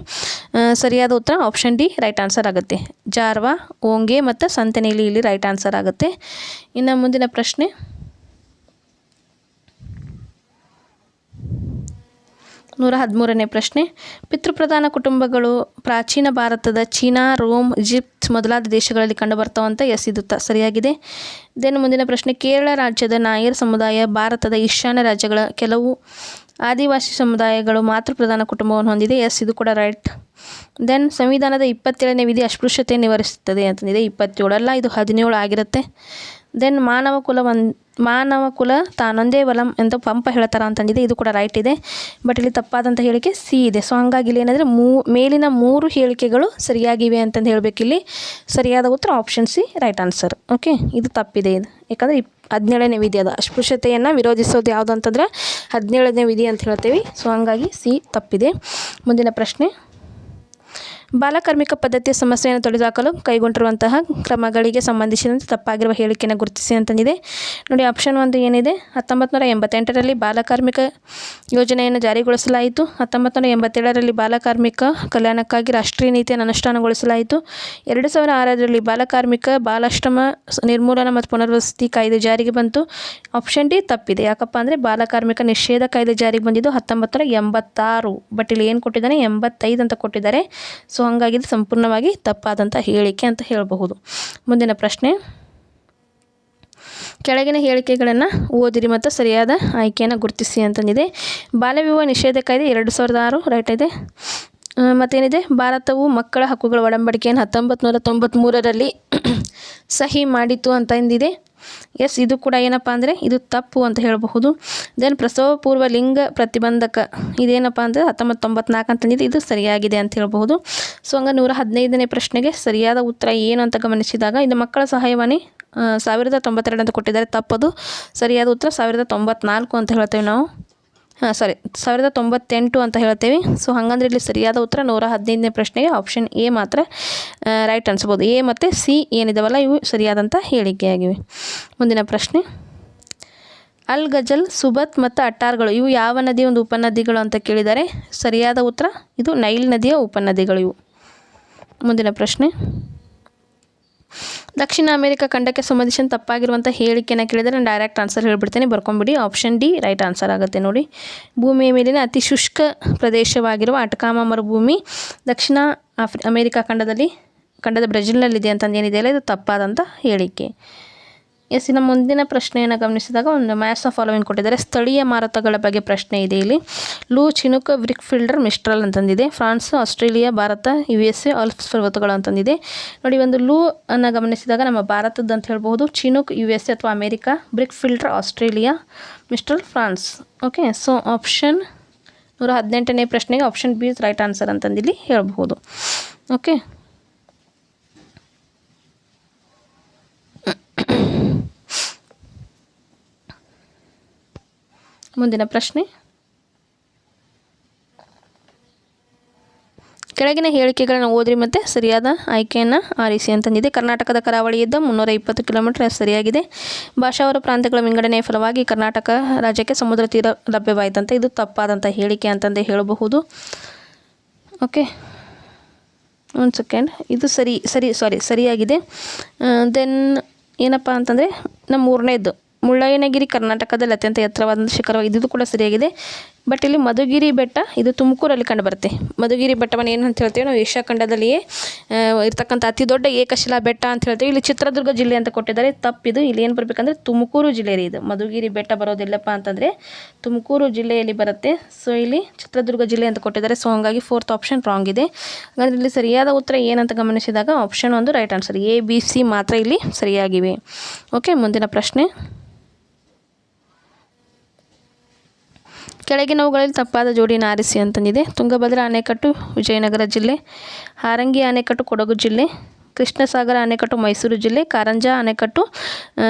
ಸರಿಯಾದ ಉತ್ತರ ಆಪ್ಷನ್ ಡಿ ರೈಟ್ ಆನ್ಸರ್ ಆಗುತ್ತೆ. ಜಾರ್ವಾ, ಓಂಗೆ ಮತ್ತು ಸಂತೆನೇಲಿ ಇಲ್ಲಿ ರೈಟ್ ಆನ್ಸರ್ ಆಗುತ್ತೆ. ಇನ್ನು ಮುಂದಿನ ಪ್ರಶ್ನೆ ನೂರ ಹದಿಮೂರನೇ ಪ್ರಶ್ನೆ. ಪಿತೃಪ್ರಧಾನ ಕುಟುಂಬಗಳು ಪ್ರಾಚೀನ ಭಾರತದ ಚೀನಾ, ರೋಮ್, ಈಜಿಪ್ಟ್ ಮೊದಲಾದ ದೇಶಗಳಲ್ಲಿ ಕಂಡುಬರ್ತಾವಂತ ಎಸ್ ಇದು ತ ಸರಿಯಾಗಿದೆ. ದೆನ್ ಮುಂದಿನ ಪ್ರಶ್ನೆ. ಕೇರಳ ರಾಜ್ಯದ ನಾಯರ್ ಸಮುದಾಯ ಭಾರತದ ಈಶಾನ್ಯ ರಾಜ್ಯಗಳ ಕೆಲವು ಆದಿವಾಸಿ ಸಮುದಾಯಗಳು ಮಾತೃ ಪ್ರಧಾನ ಕುಟುಂಬವನ್ನು ಹೊಂದಿದೆ. ಎಸ್, ಇದು ಕೂಡ ರೈಟ್. ದೆನ್, ಸಂವಿಧಾನದ ಇಪ್ಪತ್ತೇಳನೇ ವಿಧಿ ಅಸ್ಪೃಶ್ಯತೆ ನಿವಾರಿಸುತ್ತದೆ ಅಂತಂದಿದೆ. ಇಪ್ಪತ್ತೇಳಲ್ಲ, ಇದು ಹದಿನೇಳು ಆಗಿರುತ್ತೆ. ದೆನ್, ಮಾನವ ಕುಲ ಮಾನವ ಕುಲ ತಾನೊಂದೇ ಬಲಂ ಎಂದು ಪಂಪ ಹೇಳ್ತಾರ ಅಂತಂದಿದೆ. ಇದು ಕೂಡ ರೈಟ್ ಇದೆ. ಬಟ್ ಇಲ್ಲಿ ತಪ್ಪಾದಂಥ ಹೇಳಿಕೆ ಸಿ ಇದೆ. ಸೊ ಹಂಗಾಗಿ ಇಲ್ಲಿ ಏನಂದರೆ ಮೂ, ಮೇಲಿನ ಮೂರು ಹೇಳಿಕೆಗಳು ಸರಿಯಾಗಿವೆ ಅಂತಂದು ಹೇಳಬೇಕಿಲ್ಲಿ ಸರಿಯಾದ ಉತ್ತರ option C right answer okay ಇದು ತಪ್ಪಿದೆ ಇದು. ಯಾಕಂದರೆ ಇಪ್, ಹದಿನೇಳನೇ ವಿಧಿ ಅದು. ಅಸ್ಪೃಶ್ಯತೆಯನ್ನು ವಿರೋಧಿಸೋದು ಯಾವುದು ಅಂತಂದ್ರೆ ಹದಿನೇಳನೇ ವಿಧಿ ಅಂತ ಹೇಳ್ತೀವಿ. ಸೊ ಹಂಗಾಗಿ ಸಿ ತಪ್ಪಿದೆ. ಮುಂದಿನ ಪ್ರಶ್ನೆ. ಬಾಲಕಾರ್ಮಿಕ ಪದ್ಧತಿಯ ಸಮಸ್ಯೆಯನ್ನು ತೊಡೆದುಹಾಕಲು ಕೈಗೊಂಡಿರುವಂತಹ ಕ್ರಮಗಳಿಗೆ ಸಂಬಂಧಿಸಿದಂತೆ ತಪ್ಪಾಗಿರುವ ಹೇಳಿಕೆಯನ್ನು ಗುರುತಿಸಿ ಅಂತಂದಿದೆ. ನೋಡಿ ಆಪ್ಷನ್ ಒಂದು ಏನಿದೆ? ಹತ್ತೊಂಬತ್ತು ನೂರ ಎಂಬತ್ತೆಂಟರಲ್ಲಿ ಬಾಲಕಾರ್ಮಿಕ ಯೋಜನೆಯನ್ನು ಜಾರಿಗೊಳಿಸಲಾಯಿತು. ಹತ್ತೊಂಬತ್ತು ನೂರ ಎಂಬತ್ತೇಳರಲ್ಲಿ ಬಾಲಕಾರ್ಮಿಕ ಕಲ್ಯಾಣಕ್ಕಾಗಿ ರಾಷ್ಟ್ರೀಯ ನೀತಿಯನ್ನು ಅನುಷ್ಠಾನಗೊಳಿಸಲಾಯಿತು. ಎರಡು ಸಾವಿರ ಆರರಲ್ಲಿ ಬಾಲಕಾರ್ಮಿಕ ಬಾಲಾಶ್ರಮ ನಿರ್ಮೂಲನಾ ಮತ್ತು ಪುನರ್ವಸತಿ ಕಾಯ್ದೆ ಜಾರಿಗೆ ಬಂತು. ಆಪ್ಷನ್ ಡಿ ತಪ್ಪಿದೆ. ಯಾಕಪ್ಪ ಅಂದರೆ ಬಾಲಕಾರ್ಮಿಕ ನಿಷೇಧ ಕಾಯ್ದೆ ಜಾರಿಗೆ ಬಂದಿದ್ದು ಹತ್ತೊಂಬತ್ತು ನೂರ ಎಂಬತ್ತಾರು. ಬಟ್ ಇಲ್ಲಿ ಏನು ಕೊಟ್ಟಿದ್ದಾನೆ? ಎಂಬತ್ತೈದು ಅಂತ ಕೊಟ್ಟಿದ್ದಾರೆ. ಸೊ ಹಂಗಾಗಿ ಸಂಪೂರ್ಣವಾಗಿ ತಪ್ಪಾದಂಥ ಹೇಳಿಕೆ ಅಂತ ಹೇಳಬಹುದು. ಮುಂದಿನ ಪ್ರಶ್ನೆ. ಕೆಳಗಿನ ಹೇಳಿಕೆಗಳನ್ನು ಓದಿರಿ ಮತ್ತು ಸರಿಯಾದ ಆಯ್ಕೆಯನ್ನು ಗುರುತಿಸಿ ಅಂತಂದಿದೆ. ಬಾಲ್ಯ ವಿವಾಹ ನಿಷೇಧ ಕಾಯ್ದೆ ಎರಡು ಸಾವಿರದ ಆರು ರೈಟ್ ಇದೆ. ಮತ್ತೇನಿದೆ? ಭಾರತವು ಮಕ್ಕಳ ಹಕ್ಕುಗಳ ಒಡಂಬಡಿಕೆಯನ್ನು ಹತ್ತೊಂಬತ್ತು ನೂರ ತೊಂಬತ್ತ್ಮೂರರಲ್ಲಿ ಸಹಿ ಮಾಡಿತು ಅಂತ ಎಂದಿದೆ. ಎಸ್ ಇದು ಕೂಡ ಏನಪ್ಪ ಅಂದರೆ ಇದು ತಪ್ಪು ಅಂತ ಹೇಳಬಹುದು. ದೆನ್ ಪ್ರಸವ ಪೂರ್ವ ಲಿಂಗ ಪ್ರತಿಬಂಧಕ ಇದೇನಪ್ಪ ಅಂದರೆ ಹತ್ತೊಂಬತ್ತು ತೊಂಬತ್ನಾಲ್ಕು ಅಂತಂದಿದೆ ಇದು ಸರಿಯಾಗಿದೆ ಅಂತ ಹೇಳಬಹುದು. ಸೊ ಹಂಗೆ ನೂರ ಹದಿನೈದನೇ ಪ್ರಶ್ನೆಗೆ ಸರಿಯಾದ ಉತ್ತರ ಏನು ಅಂತ ಗಮನಿಸಿದಾಗ ಇದು ಮಕ್ಕಳ ಸಹಾಯವಾಣಿ ಸಾವಿರದ ತೊಂಬತ್ತೆರಡು ಅಂತ ಕೊಟ್ಟಿದ್ದಾರೆ ತಪ್ಪದು. ಸರಿಯಾದ ಉತ್ತರ ಸಾವಿರದ ತೊಂಬತ್ನಾಲ್ಕು ಅಂತ ಹೇಳ್ತೇವೆ ನಾವು. ಹಾಂ ಸಾರಿ ಸಾವಿರದ ತೊಂಬತ್ತೆಂಟು ಅಂತ ಹೇಳ್ತೇವೆ. ಸೊ ಹಾಗಂದ್ರೆ ಇಲ್ಲಿ ಸರಿಯಾದ ಉತ್ತರ ನೂರ ಹದಿನೈದನೇ ಪ್ರಶ್ನೆಗೆ ಆಪ್ಷನ್ ಎ ಮಾತ್ರ ರೈಟ್ ಅನ್ಸ್ಬೋದು. ಎ ಮತ್ತು ಸಿ ಏನಿದಾವಲ್ಲ, ಇವು ಸರಿಯಾದಂಥ ಹೇಳಿಕೆಯಾಗಿವೆ ಮುಂದಿನ ಪ್ರಶ್ನೆ. ಅಲ್ ಗಜಲ್, ಸುಬತ್ ಮತ್ತು ಅಟ್ಟಾರ್ಗಳು, ಇವು ಯಾವ ನದಿಯ ಒಂದು ಉಪನದಿಗಳು ಅಂತ ಕೇಳಿದ್ದಾರೆ ಸರಿಯಾದ ಉತ್ತರ, ಇದು ನೈಲ್ ನದಿಯ ಉಪನದಿಗಳು ಇವು. ಮುಂದಿನ ಪ್ರಶ್ನೆ. ದಕ್ಷಿಣ ಅಮೆರಿಕ ಖಂಡಕ್ಕೆ ಸಂಬಂಧಿಸಿದ ತಪ್ಪಾಗಿರುವಂಥ ಹೇಳಿಕೆಯನ್ನು ಕೇಳಿದರೆ ನಾನು ಡೈರೆಕ್ಟ್ ಆನ್ಸರ್ ಹೇಳ್ಬಿಡ್ತೇನೆ. ಬರ್ಕೊಂಬಿಡಿ. ಆಪ್ಷನ್ ಡಿ ರೈಟ್ ಆನ್ಸರ್ ಆಗುತ್ತೆ ನೋಡಿ. ಭೂಮಿಯ ಮೇಲಿನ ಅತಿ ಶುಷ್ಕ ಪ್ರದೇಶವಾಗಿರುವ ಅಟಕಾಮ ಮರುಭೂಮಿ ದಕ್ಷಿಣ ಆಫ್ರಿ, ಅಮೆರಿಕ ಖಂಡದಲ್ಲಿ, ಖಂಡದ ಬ್ರೆಜಿಲ್ನಲ್ಲಿದೆ ಅಂತಂದು ಏನಿದೆಯಲ್ಲ ಇದು ತಪ್ಪಾದಂಥ ಹೇಳಿಕೆ. ಎಸ್ ಇನ್ನು ಮುಂದಿನ ಪ್ರಶ್ನೆಯನ್ನು ಗಮನಿಸಿದಾಗ ಒಂದು ಮ್ಯಾಚ್ ಆಫ್ ಫಾಲೋವಿಂಗ್ ಕೊಟ್ಟಿದ್ದಾರೆ. ಸ್ಥಳೀಯ ಮಾರುತಗಳ ಬಗ್ಗೆ ಪ್ರಶ್ನೆ ಇದೆ ಇಲ್ಲಿ. ಲೂ ಚಿನುಕ್ brickfielder mistral ಅಂತಂದಿದೆ France, Australia, Bharata U S A Alps ಪರ್ವತಗಳು ಅಂತಂದಿದೆ ನೋಡಿ, ಒಂದು ಲೂ ಅನ್ನು ಗಮನಿಸಿದಾಗ ನಮ್ಮ ಭಾರತದ ಅಂತ ಹೇಳ್ಬೋದು ಚಿನುಕ್ ಯು ಎಸ್ ಎ ಅಥವಾ America brickfielder Australia, mistral, France. Okay so option ನೂರ ಹದಿನೆಂಟನೇ ಪ್ರಶ್ನೆಗೆ ಆಪ್ಷನ್ ಬಿ ರೈಟ್ ಆನ್ಸರ್ ಅಂತಂದಿಲ್ಲಿ ಹೇಳ್ಬೋದು ಓಕೆ ಮುಂದಿನ ಪ್ರಶ್ನೆ. ಕೆಳಗಿನ ಹೇಳಿಕೆಗಳನ್ನು ಓದ್ರಿ ಮತ್ತು ಸರಿಯಾದ ಆಯ್ಕೆಯನ್ನು ಆರಿಸಿ ಅಂತಂದಿದೆ ಕರ್ನಾಟಕದ ಕರಾವಳಿಯಿದ್ದ ಮುನ್ನೂರ ಇಪ್ಪತ್ತು ಕಿಲೋಮೀಟರ್ ಸರಿಯಾಗಿದೆ. ಭಾಷಾವರ ಪ್ರಾಂತ್ಯಗಳ ವಿಂಗಡಣೆಯ ಫಲವಾಗಿ ಕರ್ನಾಟಕ ರಾಜ್ಯಕ್ಕೆ ಸಮುದ್ರ ತೀರ ಲಭ್ಯವಾಯಿತಂತೆ. ಇದು ತಪ್ಪಾದಂಥ ಹೇಳಿಕೆ ಅಂತಂದೇ ಹೇಳಬಹುದು. ಓಕೆ. ಒಂದು ಸೆಕೆಂಡ್. ಇದು ಸರಿ ಸರಿ, ಸಾರಿ, ಸರಿಯಾಗಿದೆ. ದೆನ್ ಏನಪ್ಪ ಅಂತಂದರೆ ನಮ್ಮ ಮೂರನೇದು ಮುಳ್ಳಯ್ಯನಗಿರಿ ಕರ್ನಾಟಕದಲ್ಲಿ ಅತ್ಯಂತ ಎತ್ತರವಾದಂಥ ಶಿಖರವಾಗಿದ್ದು ಇದು ಕೂಡ ಸರಿಯಾಗಿದೆ. ಬಟ್ ಇಲ್ಲಿ ಮಧುಗಿರಿ ಬೆಟ್ಟ, ಇದು ತುಮಕೂರಲ್ಲಿ ಕಂಡುಬರುತ್ತೆ. ಮಧುಗಿರಿ ಬೆಟ್ಟವನ್ನು ಏನು ಅಂತ ಹೇಳ್ತೀವಿ, ನಾವು ಏಷ್ಯಾ ಖಂಡದಲ್ಲಿಯೇ ಇರ್ತಕ್ಕಂಥ ಅತಿ ದೊಡ್ಡ ಏಕಶಿಲಾ ಬೆಟ್ಟ ಅಂತ ಹೇಳ್ತೀವಿ. ಇಲ್ಲಿ ಚಿತ್ರದುರ್ಗ ಜಿಲ್ಲೆ ಅಂತ ಕೊಟ್ಟಿದ್ದಾರೆ. ತಪ್ಪಿದು ಇಲ್ಲಿ ಏನು ಬರಬೇಕಂದ್ರೆ ತುಮಕೂರು ಜಿಲ್ಲೆಯಲ್ಲಿ ಇದು ಮಧುಗಿರಿ ಬೆಟ್ಟ ಬರೋದಿಲ್ಲಪ್ಪ ಅಂತಂದರೆ ತುಮಕೂರು ಜಿಲ್ಲೆಯಲ್ಲಿ ಬರುತ್ತೆ. ಸೊ ಇಲ್ಲಿ ಚಿತ್ರದುರ್ಗ ಜಿಲ್ಲೆ ಅಂತ ಕೊಟ್ಟಿದ್ದಾರೆ. ಸೊ ಹಂಗಾಗಿ ಫೋರ್ತ್ ಆಪ್ಷನ್ ರಾಂಗ್ ಇದೆ. ಹಾಗಾದ್ರೆ ಇಲ್ಲಿ ಸರಿಯಾದ ಉತ್ತರ ಏನಂತ ಗಮನಿಸಿದಾಗ ಆಪ್ಷನ್ ಒಂದು right answer A B C ಮಾತ್ರ ಇಲ್ಲಿ ಸರಿಯಾಗಿವೆ. ಓಕೆ ಮುಂದಿನ ಪ್ರಶ್ನೆ. ಕೆಳಗಿನವುಗಳಲ್ಲಿ ತಪ್ಪಾದ ಜೋಡಿನ ಆರಿಸಿ ಅಂತಂದಿದೆ. ತುಂಗಭದ್ರಾ ಅಣೆಕಟ್ಟು ವಿಜಯನಗರ ಜಿಲ್ಲೆ. ಹಾರಂಗಿ ಅಣೆಕಟ್ಟು ಕೊಡಗು ಜಿಲ್ಲೆ. ಕೃಷ್ಣಸಾಗರ ಅಣೆಕಟ್ಟು ಮೈಸೂರು ಜಿಲ್ಲೆ. ಕಾರಂಜಾ ಅಣೆಕಟ್ಟು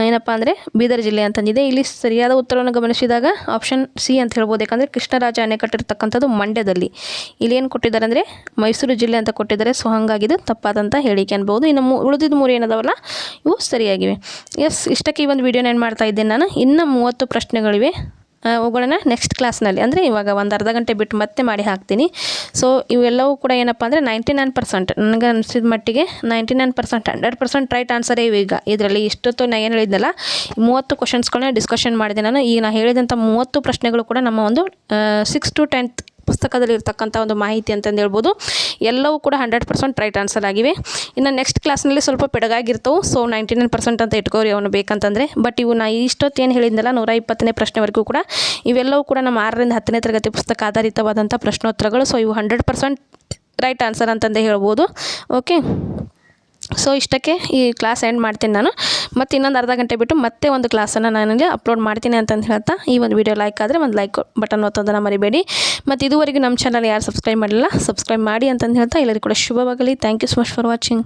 ಏನಪ್ಪ ಅಂದರೆ ಬೀದರ್ ಜಿಲ್ಲೆ ಅಂತಂದಿದೆ. ಇಲ್ಲಿ ಸರಿಯಾದ ಉತ್ತರವನ್ನು ಗಮನಿಸಿದಾಗ ಆಪ್ಷನ್ ಸಿ ಅಂತ ಹೇಳ್ಬೋದು. ಯಾಕಂದರೆ ಕೃಷ್ಣರಾಜ ಅಣೆಕಟ್ಟು ಇರ್ತಕ್ಕಂಥದ್ದು ಮಂಡ್ಯದಲ್ಲಿ. ಇಲ್ಲಿ ಏನು ಕೊಟ್ಟಿದ್ದಾರೆ ಅಂದರೆ ಮೈಸೂರು ಜಿಲ್ಲೆ ಅಂತ ಕೊಟ್ಟಿದ್ದಾರೆ. ಸೊ ಹಾಗಾಗಿ ತಪ್ಪಾದಂಥ ಹೇಳಿಕೆ ಅನ್ಬೋದು. ಇನ್ನು ಮೂ, ಉಳಿದಿದ್ದು ಮೂರು ಏನದಾವಲ್ಲ, ಇವು ಸರಿಯಾಗಿವೆ. ಎಸ್, ಇಷ್ಟಕ್ಕೆ ಈ ಒಂದು ವಿಡಿಯೋನ ಏನು ಮಾಡ್ತಾ ಇದ್ದೇನೆ ನಾನು, ಇನ್ನು ಮೂವತ್ತು ಪ್ರಶ್ನೆಗಳಿವೆ. ಅವುಗಳನ್ನ ನೆಕ್ಸ್ಟ್ ಕ್ಲಾಸ್ನಲ್ಲಿ ಅಂದರೆ ಇವಾಗ ಒಂದು ಅರ್ಧ ಗಂಟೆ ಬಿಟ್ಟು ಮತ್ತೆ ಮಾಡಿ ಹಾಕ್ತೀನಿ. ಸೊ ಇವೆಲ್ಲವೂ ಕೂಡ ಏನಪ್ಪ ಅಂದರೆ ನೈಂಟಿ ನೈನ್ ಪರ್ಸೆಂಟ್ ನನಗೆ ಅನಿಸಿದ ಮಟ್ಟಿಗೆ ninety nine percent hundred percent right ಆನ್ಸರೇ ಈಗ. ಇದರಲ್ಲಿ ಇಷ್ಟೊತ್ತು ನಾನು ಏನು ಹೇಳಿದ್ನಲ್ಲ, ಮೂವತ್ತು ಕ್ವಶನ್ಸ್ಗಳನ್ನ ಡಿಸ್ಕಷನ್ ಮಾಡಿದೆ ನಾನು. ಈಗ ನಾನು ಹೇಳಿದಂಥ ಮೂವತ್ತು ಪ್ರಶ್ನೆಗಳು ಕೂಡ ನಮ್ಮ ಒಂದು ಸಿಕ್ಸ್ ಟು ಟೆಂತ್ ಪುಸ್ತಕದಲ್ಲಿ ಇರ್ತಕ್ಕಂಥ ಒಂದು ಮಾಹಿತಿ ಅಂತಂದು ಹೇಳ್ಬೋದು. ಎಲ್ಲವೂ ಕೂಡ ಹಂಡ್ರೆಡ್ ಪರ್ಸೆಂಟ್ ರೈಟ್ ಆನ್ಸರ್ ಆಗಿವೆ ಇನ್ನು ನೆಕ್ಸ್ಟ್ ಕ್ಲಾಸ್ನಲ್ಲಿ ಸ್ವಲ್ಪ ಪೆಡಗಾಗಿರ್ತವೆ ಸೊ ನೈಂಟಿ ನೈನ್ ಪರ್ಸೆಂಟ್ ಅಂತ ಇಟ್ಕೋರಿ ಅವನು ಬೇಕಂತಂದರೆ. ಬಟ್ ಇವು ನಾ ಇಷ್ಟೊತ್ತು ಏನು ಹೇಳಿದ್ನಲ್ಲ ನೂರ ಇಪ್ಪತ್ತನೇ ಪ್ರಶ್ನೆವರೆಗೂ ಕೂಡ, ಇವೆಲ್ಲವೂ ಕೂಡ ನಮ್ಮ ಆರರಿಂದ ಹತ್ತನೇ ತರಗತಿ ಪುಸ್ತಕ ಆಧಾರಿತವಾದಂಥ ಪ್ರಶ್ನೋತ್ತರಗಳು ಸೊ ಇವು ಹಂಡ್ರೆಡ್ ಪರ್ಸೆಂಟ್ ರೈಟ್ ಆನ್ಸರ್ ಅಂತಂದೇ ಹೇಳ್ಬೋದು. ಓಕೆ ಸೊ ಇಷ್ಟಕ್ಕೆ ಈ ಕ್ಲಾಸ್ ಎಂಡ್ ಮಾಡ್ತೀನಿ ನಾನು. ಮತ್ತು ಇನ್ನೊಂದು ಅರ್ಧ ಗಂಟೆ ಬಿಟ್ಟು ಮತ್ತೆ ಒಂದು ಕ್ಲಾಸನ್ನು ನನಗೆ ಅಪ್ಲೋಡ್ ಮಾಡ್ತೀನಿ ಅಂತಂದು ಹೇಳ್ತಾ, ಈ ಒಂದು ವಿಡಿಯೋ ಲೈಕ್ ಆದರೆ ಒಂದು ಲೈಕ್ ಬಟನ್ ಒತ್ತೋದನ್ನು ಮರಿಬೇಡಿ. ಮತ್ತು ಇದುವರೆಗೂ ನಮ್ಮ ಚಾನಲ್ ಯಾರು ಸಬ್ಸ್ಕ್ರೈಬ್ ಮಾಡಿಲ್ಲ ಸಬ್ಸ್ಕ್ರೈಬ್ ಮಾಡಿ ಅಂತಂದು ಹೇಳ್ತಾ, ಎಲ್ಲರಿಗೂ ಕೂಡ ಶುಭವಾಗಲಿ. Thank you so much for watching